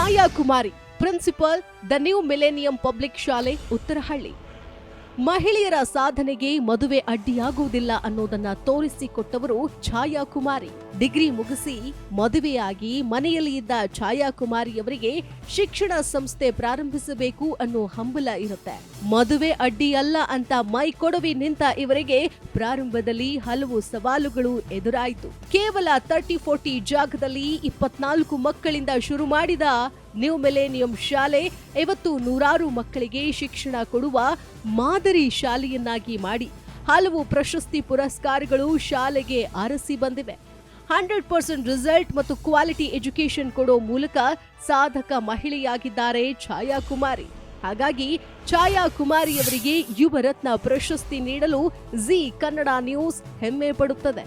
Chaya Kumari principal the new millennium public ಶಾಲೆ ಉತ್ತರಹಳ್ಳಿ. ಮಹಿಳೆಯರ ಸಾಧನೆಗೆ ಮದುವೆ ಅಡ್ಡಿಯಾಗುವುದಿಲ್ಲ ಅನ್ನೋದನ್ನ ತೋರಿಸಿಕೊಟ್ಟವರು ಛಾಯಾ ಕುಮಾರಿ ಡಿಗ್ರಿ ಮುಗಿಸಿ ಮದುವೆಯಾಗಿ ಮನೆಯಲ್ಲಿ ಇದ್ದ ಛಾಯಾ ಕುಮಾರಿಯವರಿಗೆ ಶಿಕ್ಷಣ ಸಂಸ್ಥೆ ಪ್ರಾರಂಭಿಸಬೇಕು ಅನ್ನೋ ಹಂಬಲ ಇರುತ್ತೆ. ಮದುವೆ ಅಡ್ಡಿಯಲ್ಲ ಅಂತ ಮೈ ಕೊಡವಿ ನಿಂತ ಇವರಿಗೆ ಪ್ರಾರಂಭದಲ್ಲಿ ಹಲವು ಸವಾಲುಗಳು ಎದುರಾಯಿತು. ಕೇವಲ ತರ್ಟಿ ಫೋರ್ಟಿ ಜಾಗದಲ್ಲಿ ಇಪ್ಪತ್ನಾಲ್ಕು ಮಕ್ಕಳಿಂದ ಶುರು ಮಾಡಿದ ನ್ಯೂ ಮಿಲೇನಿಯಂ ಶಾಲೆ ಇವತ್ತು ನೂರಾರು ಮಕ್ಕಳಿಗೆ ಶಿಕ್ಷಣ ಕೊಡುವ ಮಾದರಿ ಶಾಲೆಯನ್ನಾಗಿ ಮಾಡಿ. ಹಲವು ಪ್ರಶಸ್ತಿ ಪುರಸ್ಕಾರಗಳು ಶಾಲೆಗೆ ಅರಸಿ ಬಂದಿವೆ. ಹಂಡ್ರೆಡ್ ಪರ್ಸೆಂಟ್ ರಿಸಲ್ಟ್ ಮತ್ತು ಕ್ವಾಲಿಟಿ ಎಜುಕೇಶನ್ ಕೊಡೋ ಮೂಲಕ ಸಾಧಕ ಮಹಿಳೆಯಾಗಿದ್ದಾರೆ ಛಾಯಾ ಕುಮಾರಿ ಹಾಗಾಗಿ ಛಾಯಾ ಕುಮಾರಿಯವರಿಗೆ ಯುವ ರತ್ನ ಪ್ರಶಸ್ತಿ ನೀಡಲು ಜಿ ಕನ್ನಡ ನ್ಯೂಸ್ ಹೆಮ್ಮೆ ಪಡುತ್ತದೆ.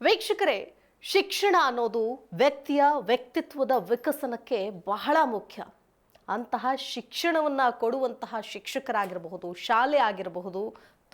ವೀಕ್ಷಕರೇ ಶಿಕ್ಷಣ ಅನ್ನೋದು ವ್ಯಕ್ತಿಯ ವ್ಯಕ್ತಿತ್ವದ ವಿಕಸನಕ್ಕೆ ಬಹಳ ಮುಖ್ಯ. ಅಂತಹ ಶಿಕ್ಷಣವನ್ನು ಕೊಡುವಂತಹ ಶಿಕ್ಷಕರಾಗಿರಬಹುದು ಶಾಲೆ ಆಗಿರಬಹುದು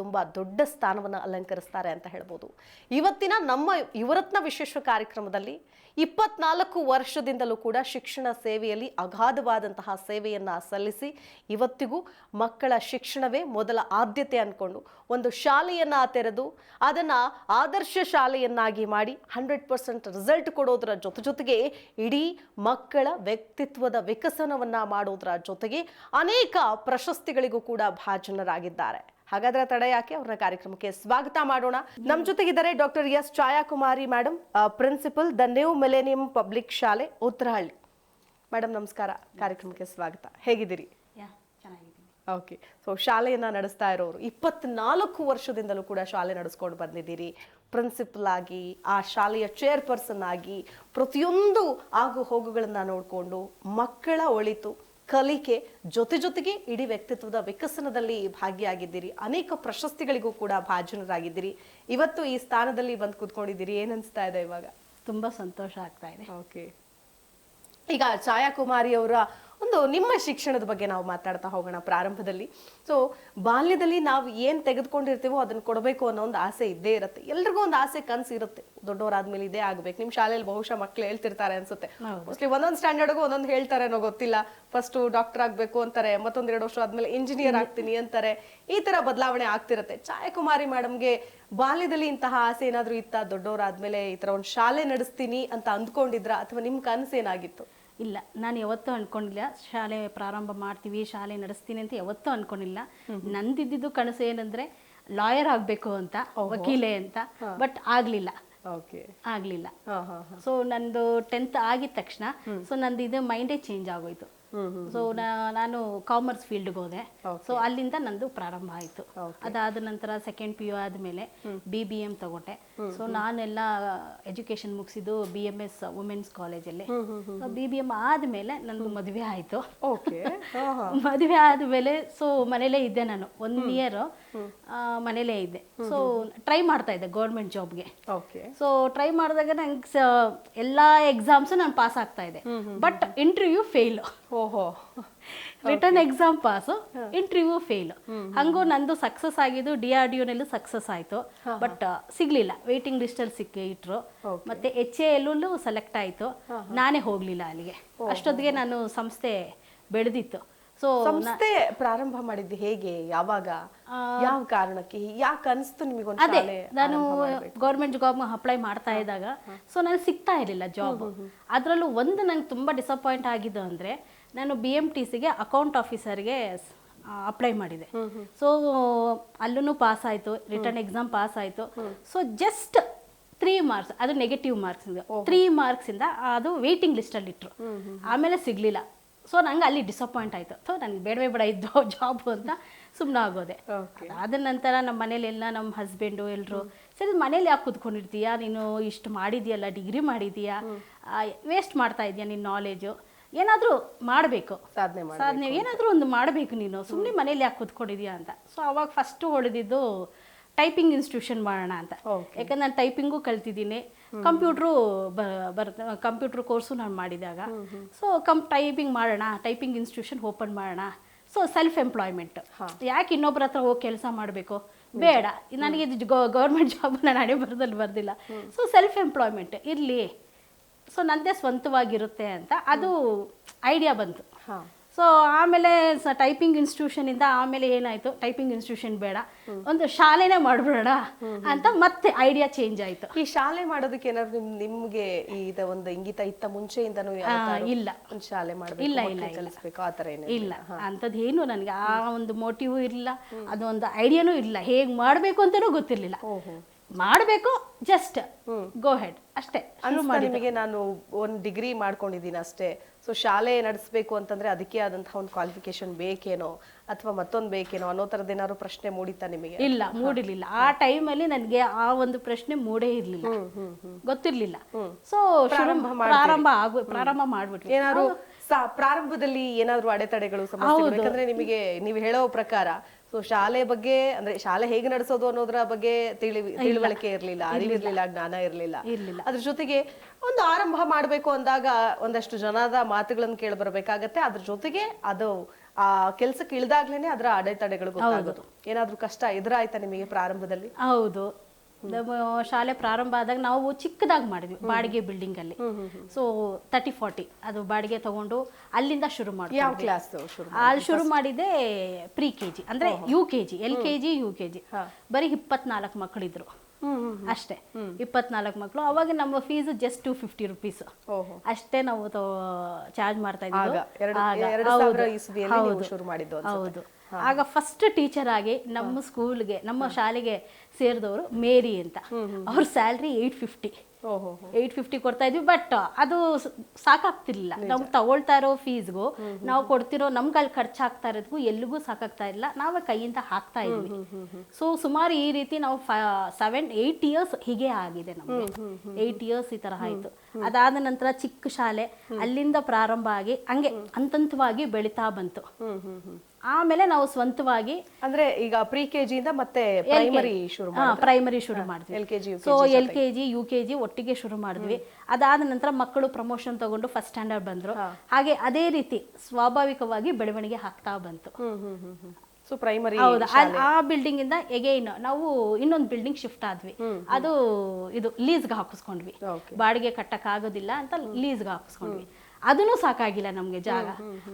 ತುಂಬ ದೊಡ್ಡ ಸ್ಥಾನವನ್ನು ಅಲಂಕರಿಸ್ತಾರೆ ಅಂತ ಹೇಳ್ಬೋದು. ಇವತ್ತಿನ ನಮ್ಮ ಯುವರತ್ನ ವಿಶೇಷ ಕಾರ್ಯಕ್ರಮದಲ್ಲಿ ಇಪ್ಪತ್ನಾಲ್ಕು ವರ್ಷದಿಂದಲೂ ಕೂಡ ಶಿಕ್ಷಣ ಸೇವೆಯಲ್ಲಿ ಅಗಾಧವಾದಂತಹ ಸೇವೆಯನ್ನು ಸಲ್ಲಿಸಿ ಇವತ್ತಿಗೂ ಮಕ್ಕಳ ಶಿಕ್ಷಣವೇ ಮೊದಲ ಆದ್ಯತೆ ಅಂದ್ಕೊಂಡು ಒಂದು ಶಾಲೆಯನ್ನು ತೆರೆದು ಅದನ್ನು ಆದರ್ಶ ಶಾಲೆಯನ್ನಾಗಿ ಮಾಡಿ ಹಂಡ್ರೆಡ್ ಪರ್ಸೆಂಟ್ ರಿಸಲ್ಟ್ ಕೊಡೋದರ ಜೊತೆ ಜೊತೆಗೆ ಇಡೀ ಮಕ್ಕಳ ವ್ಯಕ್ತಿತ್ವದ ವಿಕಸನವನ್ನು ಮಾಡೋದರ ಜೊತೆಗೆ ಅನೇಕ ಪ್ರಶಸ್ತಿಗಳಿಗೂ ಕೂಡ ಭಾಜನರಾಗಿದ್ದಾರೆ. ಹಾಗಾದ್ರೆ ತಡ ಯಾಕೆ ಅವ್ರನ್ನ ಕಾರ್ಯಕ್ರಮಕ್ಕೆ ಸ್ವಾಗತ ಮಾಡೋಣ? ನಮ್ಮ ಜೊತೆಗಿದ್ದಾರೆ doctor S Chaya Kumari madam principal the new millennium public ಶಾಲೆ ಉತ್ತರಹಳ್ಳಿ. ಮೇಡಮ್ ನಮಸ್ಕಾರ. ಕಾರ್ಯಕ್ರಮಕ್ಕೆ ಸ್ವಾಗತ. ಹೇಗಿದ್ದೀರಿ? ಓಕೆ. ಸೊ ಶಾಲೆಯನ್ನ ನಡೆಸ್ತಾ ಇರೋರು ಇಪ್ಪತ್ನಾಲ್ಕು ವರ್ಷದಿಂದಲೂ ಕೂಡ ಶಾಲೆ ನಡೆಸ್ಕೊಂಡು ಬಂದಿದ್ದೀರಿ. ಪ್ರಿನ್ಸಿಪಲ್ ಆಗಿ ಆ ಶಾಲೆಯ ಚೇರ್ಪರ್ಸನ್ ಆಗಿ ಪ್ರತಿಯೊಂದು ಆಗು ಹೋಗುಗಳನ್ನ ನೋಡಿಕೊಂಡು ಮಕ್ಕಳ ಒಳಿತು ಕಲಿಕೆ ಜೊತೆ ಜೊತೆಗೆ ಇಡೀ ವ್ಯಕ್ತಿತ್ವದ ವಿಕಸನದಲ್ಲಿ ಭಾಗಿಯಾಗಿದ್ದೀರಿ. ಅನೇಕ ಪ್ರಶಸ್ತಿಗಳಿಗೂ ಕೂಡ ಭಾಜನರಾಗಿದ್ದೀರಿ. ಇವತ್ತು ಈ ಸ್ಥಾನದಲ್ಲಿ ಬಂದು ಕೂತ್ಕೊಂಡಿದ್ದೀರಿ. ಏನನ್ಸ್ತಾ ಇದೆ ಇವಾಗ? ತುಂಬಾ ಸಂತೋಷ ಆಗ್ತಾ ಇದೆ. ಓಕೆ. ಈಗ ಛಾಯಾ ಕುಮಾರಿ ಅವರ ಒಂದು ನಿಮ್ಮ ಶಿಕ್ಷಣದ ಬಗ್ಗೆ ನಾವು ಮಾತಾಡ್ತಾ ಹೋಗೋಣ ಪ್ರಾರಂಭದಲ್ಲಿ. ಸೊ ಬಾಲ್ಯದಲ್ಲಿ ನಾವು ಏನು ತೆಗೆದುಕೊಂಡಿರ್ತೀವೋ ಅದನ್ನು ಕೊಡಬೇಕು ಅನ್ನೋ ಒಂದು ಆಸೆ ಇದ್ದೇ ಇರುತ್ತೆ. ಎಲ್ರಿಗೂ ಒಂದು ಆಸೆ ಕನಸು ಇರುತ್ತೆ. ದೊಡ್ಡವರಾದ್ಮೇಲೆ ಇದೇ ಆಗ್ಬೇಕು. ನಿಮ್ಮ ಶಾಲೆಯಲ್ಲಿ ಬಹುಶಃ ಮಕ್ಳು ಹೇಳ್ತಿರ್ತಾರೆ ಅನ್ಸುತ್ತೆ. ಮೋಸ್ಟ್ಲಿ ಒಂದೊಂದು ಸ್ಟ್ಯಾಂಡರ್ಡ್ಗೂ ಒಂದೊಂದು ಹೇಳ್ತಾರೆ ಅನ್ನೋ ಗೊತ್ತಿಲ್ಲ. ಫಸ್ಟ್ ಡಾಕ್ಟರ್ ಆಗಬೇಕು ಅಂತಾರೆ ಮತ್ತೊಂದು ಎರಡು ವರ್ಷ ಆದ್ಮೇಲೆ ಇಂಜಿನಿಯರ್ ಆಗ್ತೀನಿ ಅಂತಾರೆ. ಈ ತರ ಬದಲಾವಣೆ ಆಗ್ತಿರುತ್ತೆ. ಚಾಯಾಕುಮಾರಿ ಮೇಡಮ್ಗೆ ಬಾಲ್ಯದಲ್ಲಿ ಇಂತಹ ಆಸೆ ಏನಾದರೂ ಇತ್ತ? ದೊಡ್ಡವರಾದ್ಮೇಲೆ ಈ ತರ ಒಂದು ಶಾಲೆ ನಡೆಸ್ತೀನಿ ಅಂತ ಅಂದ್ಕೊಂಡಿದ್ರ? ಅಥವಾ ನಿಮ್ ಕನಸು ಏನಾಗಿತ್ತು? ಇಲ್ಲ ನಾನು ಯಾವತ್ತೂ ಅನ್ಕೊಂಡಿಲ್ಲ ಶಾಲೆ ಪ್ರಾರಂಭ ಮಾಡ್ತೀವಿ ಶಾಲೆ ನಡೆಸ್ತೀನಿ ಅಂತ ಯಾವತ್ತೂ ಅನ್ಕೊಂಡಿಲ್ಲ. ನಂದಿದ್ದು ಕನಸು ಏನಂದ್ರೆ ಲಾಯರ್ ಆಗಬೇಕು ಅಂತ ವಕೀಲೆ ಅಂತ ಬಟ್ ಆಗ್ಲಿಲ್ಲ. ಓಕೆ. ಆಗ್ಲಿಲ್ಲ. ಸೊ ನಂದು ಟೆಂತ್ ಆಗಿದ ತಕ್ಷಣ ಸೊ ನಂದು ಇದು ಮೈಂಡೇ ಚೇಂಜ್ ಆಗೋಯ್ತು. ಸೊ ನಾನು ಕಾಮರ್ಸ್ ಫೀಲ್ಡ್ಗೆ ಹೋದೆ. ಸೊ ಅಲ್ಲಿಂದ ನಂದು ಪ್ರಾರಂಭ ಆಯಿತು. ಅದಾದ ನಂತರ ಸೆಕೆಂಡ್ ಪಿ ಯು ಆದಮೇಲೆ ಬಿ ಬಿ ಎಂ ತಗೊಂಡೆ. ಸೊ ನಾನೆಲ್ಲ ಎಜುಕೇಶನ್ ಮುಗಿಸಿದ್ದು ಬಿ ಎಂ ಎಸ್ ವುಮೆನ್ಸ್ ಕಾಲೇಜಲ್ಲಿ ಬಿ ಬಿ ಎಂ ಆದಮೇಲೆ ನಂದು ಮದುವೆ ಆಯಿತು. ಮದುವೆ ಆದಮೇಲೆ ಸೊ ಮನೇಲೇ ಇದ್ದೆ ನಾನು. ಒನ್ ಇಯರ್ ಮನೇಲೇ ಇದ್ದೆ. ಸೊ ಟ್ರೈ ಮಾಡ್ತಾ ಇದ್ದೆ ಗೌರ್ಮೆಂಟ್ ಜಾಬ್ಗೆ ಓಕೆ ಸೊ ಟ್ರೈ ಮಾಡಿದಾಗ ನಂಗೆ ಎಲ್ಲ ಎಕ್ಸಾಮ್ಸು ನಾನು ಪಾಸ್ ಆಗ್ತಾ ಇದೆ ಬಟ್ ಇಂಟರ್ವ್ಯೂ ಫೇಲ್ ಓಹೋ. Written exam pass interview fail ಹಂಗೂ ನಂದು ಸಕ್ಸಸ್ ಆಗಿದ್ದು ಡಿ ಆರ್ ಡಿ ನಲ್ಲಿ ಸಕ್ಸಸ್ ಆಯ್ತು. ಬಟ್ ಸಿಗ್ಲಿಲ್ಲ. ವೇಟಿಂಗ್ ಲಿಸ್ಟಲ್ಲಿ ಸಿಕ್ಕಿ ಇಟ್ರು. ಮತ್ತೆ ಎಚ್ ಎ ಎಲ್ಲೂ ಸೆಲೆಕ್ಟ್ ಆಯ್ತು. ನಾನೇ ಹೋಗ್ಲಿಲ್ಲ ಅಲ್ಲಿಗೆ. ಅಷ್ಟೊತ್ತಿಗೆ ನಾನು ಸಂಸ್ಥೆ ಬೆಳೆದಿತ್ತು. ಸೊ ಸಂಸ್ಥೆ ಪ್ರಾರಂಭ ಮಾಡಿದ್ದು ಹೇಗೆ? ಯಾವಾಗ? ಯಾವ ಕಾರಣಕ್ಕೆ? ಯಾಕೆ ಅನಿಸ್ತು ನಿಮಗೆ ಅದೇ ನಾನು ಗೌರ್ಮೆಂಟ್ ಜಾಬ್ ಅಪ್ಲೈ ಮಾಡ್ತಾ ಇದ್ದಾಗ ಸೊ ನನಗೆ ಸಿಗ್ತಾ ಇರಲಿಲ್ಲ ಜಾಬ್ ಅದರಲ್ಲೂ ಒಂದು ನಂಗೆ ತುಂಬ ಡಿಸಪಾಯಿಂಟ್ ಆಗಿದ್ದು ಅಂದರೆ ನಾನು ಬಿ ಎಂ ಟಿ ಸಿಗೆ ಅಕೌಂಟ್ ಆಫೀಸರ್ಗೆ ಅಪ್ಲೈ ಮಾಡಿದೆ. ಸೊ ಅಲ್ಲೂ ಪಾಸ್ ಆಯಿತು ರಿಟರ್ನ್ ಎಕ್ಸಾಮ್ ಪಾಸ್ ಆಯಿತು. ಸೊ ಜಸ್ಟ್ ತ್ರೀ ಮಾರ್ಕ್ಸ್ ಅದು ನೆಗೆಟಿವ್ ಮಾರ್ಕ್ಸ್ ತ್ರೀ ಮಾರ್ಕ್ಸಿಂದ ಅದು ವೇಟಿಂಗ್ ಲಿಸ್ಟಲ್ಲಿ ಇಟ್ಟರು ಆಮೇಲೆ ಸಿಗಲಿಲ್ಲ. ಸೊ ನಂಗೆ ಅಲ್ಲಿ ಡಿಸಪಾಯಿಂಟ್ ಆಯಿತು. ಸೊ ನನಗೆ ಬೇಡವೇ ಬೇಡ ಇದ್ದು ಜಾಬ್ ಅಂತ ಸುಮ್ಮನೆ ಆಗೋದೆ. ಅದ ನಂತರ ನಮ್ಮ ಮನೇಲೆಲ್ಲ ನಮ್ಮ ಹಸ್ಬೆಂಡು ಎಲ್ಲರೂ ಸರಿ ಮನೇಲಿ ಯಾಕೆ ಕೂತ್ಕೊಂಡಿರ್ತೀಯಾ? ನೀನು ಇಷ್ಟು ಮಾಡಿದೀಯಲ್ಲ ಡಿಗ್ರಿ ಮಾಡಿದೀಯಾ? ವೇಸ್ಟ್ ಮಾಡ್ತಾ ಇದೀಯಾ ನಿನ್ನ ನಾಲೆಜು ಏನಾದರೂ ಮಾಡಬೇಕು. ಸಾಧನೆ ಸಾಧನೆ ಏನಾದರೂ ಒಂದು ಮಾಡಬೇಕು ನೀನು. ಸುಮ್ಮನೆ ಮನೇಲಿ ಯಾಕೆ ಕೂತ್ಕೊಂಡಿದ್ಯಾ ಅಂತ. ಸೊ ಅವಾಗ ಫಸ್ಟು ಹೊಡೆದಿದ್ದು ಟೈಪಿಂಗ್ ಇನ್ಸ್ಟಿಟ್ಯೂಷನ್ ಮಾಡೋಣ ಅಂತ. ಯಾಕಂದ್ರೆ ನಾನು ಟೈಪಿಂಗು ಕಲ್ತಿದ್ದೀನಿ. ಕಂಪ್ಯೂಟ್ರು ಬರ್ ಕಂಪ್ಯೂಟ್ರ್ ಕೋರ್ಸು ನಾನು ಮಾಡಿದಾಗ. ಸೊ ಕಂ ಟೈಪಿಂಗ್ ಮಾಡೋಣ ಟೈಪಿಂಗ್ ಇನ್ಸ್ಟಿಟ್ಯೂಷನ್ ಓಪನ್ ಮಾಡೋಣ. ಸೊ ಸೆಲ್ಫ್ ಎಂಪ್ಲಾಯ್ಮೆಂಟ್ ಯಾಕೆ ಇನ್ನೊಬ್ಬರ ಹತ್ರ ಹೋಗಿ ಕೆಲಸ ಮಾಡಬೇಕು? ಬೇಡ. ನನಗೆ ಇದು ಗೌರ್ಮೆಂಟ್ ಜಾಬ್ ನಾನು ಹಣೆ ಬರದಲ್ಲಿ. ಬರ್ದಿಲ್ಲ ಸೊ ಸೆಲ್ಫ್ ಎಂಪ್ಲಾಯ್ಮೆಂಟ್ ಇರಲಿ. ಸೊ ನಂದೇ ಸ್ವಂತವಾಗಿರುತ್ತೆ ಅಂತ ಅದು ಐಡಿಯಾ ಬಂತು. ಸೊ ಆಮೇಲೆ ಸ ಟೈಪಿಂಗ್ ಇನ್ಸ್ಟಿಟ್ಯೂಷನಿಂದ ಆಮೇಲೆ ಏನಾಯಿತು? ಟೈಪಿಂಗ್ ಇನ್ಸ್ಟಿಟ್ಯೂಷನ್ ಬೇಡ. ಒಂದು ಶಾಲೆನೇ ಮಾಡಿಬಿಡೋಣ ಅಂತ ಮತ್ತೆ ಐಡಿಯಾ ಚೇಂಜ್ ಆಯಿತು. ಈ ಶಾಲೆ ಮಾಡೋದಕ್ಕೆ ಏನಾದ್ರು ನಿಮ್ ನಿಮ್ಗೆ ಈ ಇದ ಒಂದು ಇಂಗಿತ ಇತ್ತ ಮುಂಚೆಯಿಂದನೂ ಇಲ್ಲ. ಒಂದು ಶಾಲೆ ಮಾಡಬೇಕು ಇಲ್ಲ, ಇಲ್ಲ. ಕಲಿಸ್ಬೇಕು ಆ ತರ ಏನಿಲ್ಲ. ಇಲ್ಲ ಅಂಥದ್ದು ಏನು ನನಗೆ ಆ ಒಂದು ಮೋಟಿವ್ ಇರಲಿಲ್ಲ ಅದೊಂದು ಐಡಿಯಾನೂ ಇಲ್ಲ. ಹೇಗೆ ಮಾಡಬೇಕು ಅಂತಲೂ ಗೊತ್ತಿರಲಿಲ್ಲ. ಮಾಡಬೇಕು ಜಸ್ಟ್ ಗೋ ಹೆಡ್ ಅಷ್ಟೇ ಶುರು ಅನ್ಸ್ತಾ ಮಾಡಿ ನಿಮಗೆ ನಾನು ಒಂದು ಡಿಗ್ರಿ ಮಾಡ್ಕೊಂಡಿದ್ದೀನಿ ಅಷ್ಟೇ. ಸೊ ಶಾಲೆ ನಡೆಸಬೇಕು ಅಂತಂದ್ರೆ ಅದಕ್ಕೆ ಆದಂತಹ ಒಂದು ಕ್ವಾಲಿಫಿಕೇಶನ್ ಬೇಕೇನೋ ಅಥವಾ ಮತ್ತೊಂದು ಬೇಕೇನೋ ಅನ್ನೋ ತರದ್ ಏನಾದ್ರು ಪ್ರಶ್ನೆ ಮೂಡಿತಾ ನಿಮಗೆ? ಇಲ್ಲ ಮೂಡಿರ್ಲಿಲ್ಲ. ಆ ಟೈಮಲ್ಲಿ ನನಗೆ ಆ ಒಂದು ಪ್ರಶ್ನೆ ಮೂಡೇ ಇರಲಿಲ್ಲ. ಗೊತ್ತಿರ್ಲಿಲ್ಲ. ಸೊ ಪ್ರಾರಂಭ ಆಗ ಪ್ರಾರಂಭ ಮಾಡ್ಬಿಟ್ವಿ. ಏನಾದ್ರು ಸಾ- ಪ್ರಾರಂಭದಲ್ಲಿ ಏನಾದ್ರು ಅಡೆತಡೆಗಳು ಸಮಸ್ಯೆ ಯಾಕಂದ್ರೆ ನಿಮಗೆ ನೀವು ಹೇಳೋ ಪ್ರಕಾರ ಸೊ ಶಾಲೆ ಬಗ್ಗೆ ಅಂದ್ರೆ ಶಾಲೆ ಹೇಗೆ ನಡೆಸೋದು ಅನ್ನೋದ್ರ ಬಗ್ಗೆ ತಿಳಿ ತಿಳುವಳಿಕೆ ಇರಲಿಲ್ಲ ಅರಿವಿರ್ಲಿಲ್ಲ ಜ್ಞಾನ ಇರಲಿಲ್ಲ. ಇರ್ಲಿಲ್ಲ. ಅದ್ರ ಜೊತೆಗೆ ಒಂದು ಆರಂಭ ಮಾಡಬೇಕು ಅಂದಾಗ ಒಂದಷ್ಟು ಜನದ ಮಾತುಗಳನ್ನು ಕೇಳಿ ಬರಬೇಕಾಗತ್ತೆ. ಅದ್ರ ಜೊತೆಗೆ ಅದು ಆ ಕೆಲ್ಸಕ್ಕೆ ಇಳಿದಾಗ್ಲೇನೆ ಅದರ ಅಡೆತಡೆಗಳು ಗೊತ್ತಾಗೋದು. ಏನಾದ್ರೂ ಕಷ್ಟ ಎದುರಾಯ್ತಾ ನಿಮಗೆ ಪ್ರಾರಂಭದಲ್ಲಿ? ಹೌದು. ಶಾಲೆ ಪ್ರಾರಂಭ ಆದಾಗ ನಾವು ಚಿಕ್ಕದಾಗಿ ಮಾಡಿದ್ವಿ ಬಾಡಿಗೆ ಬಿಲ್ಡಿಂಗ್ ಅಲ್ಲಿ ಸೊ ತರ್ಟಿ ಫಾರ್ಟಿ ಅದು ಬಾಡಿಗೆ ತಗೊಂಡು ಅಲ್ಲಿಂದ ಶುರು ಮಾಡಿ ಯಾವ ಕ್ಲಾಸ್ ಶುರು ಅಲ್ಲಿ ಶುರು ಮಾಡಿದೆ ಪ್ರಿ ಕೆ ಜಿ ಅಂದ್ರೆ U K G L K G U K G ಬರೀ ಇಪ್ಪತ್ನಾಲ್ಕು ಮಕ್ಕಳಿದ್ರು ಅಷ್ಟೇ. ಇಪ್ಪತ್ನಾಲ್ಕು ಮಕ್ಕಳು ಅವಾಗ ನಮ್ಮ fees just two fifty rupees ಅಷ್ಟೇ ನಾವು ಚಾರ್ಜ್ ಮಾಡ್ತಾ ಎರಡು ಹೌದು, ಆಗ ಫಸ್ಟ್ ಟೀಚರ್ ಆಗಿ ನಮ್ಮ ಸ್ಕೂಲ್ಗೆ ನಮ್ಮ ಶಾಲೆಗೆ ಸೇರಿದವರು ಮೇರಿ ಅಂತ. ಅವ್ರ salary eight fifty eight fifty ಕೊಡ್ತಾ ಇದ್ವಿ ಬಟ್ ಅದು ಸಾಕಾಗ್ತಿರ್ಲಿಲ್ಲ. ನಾವು ತಗೊಳ್ತಾ ಇರೋ ಫೀಸ್ಗೂ ನಾವು ಕೊಡ್ತಿರೋ ನಮ್ಗೆ ಅಲ್ಲಿ ಖರ್ಚಾಗ್ತಾ ಇರೋದಕ್ಕೂ ಎಲ್ಲಿಗೂ ಸಾಕಾಗ್ತಾ ಇಲ್ಲ ನಾವೇ ಕೈಯಿಂದ ಹಾಕ್ತಾ ಇದ್ವಿ. ಸೊ ಸುಮಾರು ಈ ರೀತಿ ನಾವು ಸೆವೆನ್ ಏಯ್ಟ್ ಇಯರ್ಸ್ ಹೀಗೆ ಆಗಿದೆ ನಮಗೆ. ಏಯ್ಟ್ ಇಯರ್ಸ್ ಈ ತರ ಆಯ್ತು. ಅದಾದ ನಂತರ ಚಿಕ್ಕ ಶಾಲೆ ಅಲ್ಲಿಂದ ಪ್ರಾರಂಭ ಆಗಿ ಹಂಗೆ ಹಂತಂತವಾಗಿ ಬೆಳಿತಾ ಬಂತು. ಆಮೇಲೆ ನಾವು ಸ್ವಂತವಾಗಿ ಅಂದ್ರೆ ಈಗ ಪ್ರಿ ಇಂದ ಮತ್ತೆ ಪ್ರೈಮರಿ ಶುರು ಪ್ರೈಮರಿ ಶುರು ಮಾಡಿದ್ವಿ L K G so L K G U K G ಒಟ್ಟಿಗೆ ಶುರು ಮಾಡಿದ್ವಿ. ಅದಾದ ನಂತರ ಮಕ್ಕಳು ಪ್ರಮೋಷನ್ ತಗೊಂಡು ಫಸ್ಟ್ ಸ್ಟ್ಯಾಂಡರ್ಡ್ ಬಂದ್ರು. ಹಾಗೆ ಅದೇ ರೀತಿ ಸ್ವಾಭಾವಿಕವಾಗಿ ಬೆಳವಣಿಗೆ ಆಗ್ತಾ ಬಂತು. ಸೊ ಪ್ರೈಮರಿ ಹೌದು. ಆ ಬಿಲ್ಡಿಂಗ್ ಇಂದ ಎಗೈನ್ ನಾವು ಇನ್ನೊಂದು ಬಿಲ್ಡಿಂಗ್ ಶಿಫ್ಟ್ ಆದ್ವಿ. ಅದು ಇದು ಲೀಸ್ಗೆ ಹಾಕಿಸ್ಕೊಂಡ್ವಿ. ಬಾಡಿಗೆ ಕಟ್ಟಕ್ಕಾಗೋದಿಲ್ಲ ಅಂತ ಲೀಸ್ಗೆ ಹಾಕಿಸ್ಕೊಂಡ್ವಿ. ಅದನ್ನು ಸಾಕಾಗಿಲ್ಲ ನಮ್ಗೆ ಜಾಗ.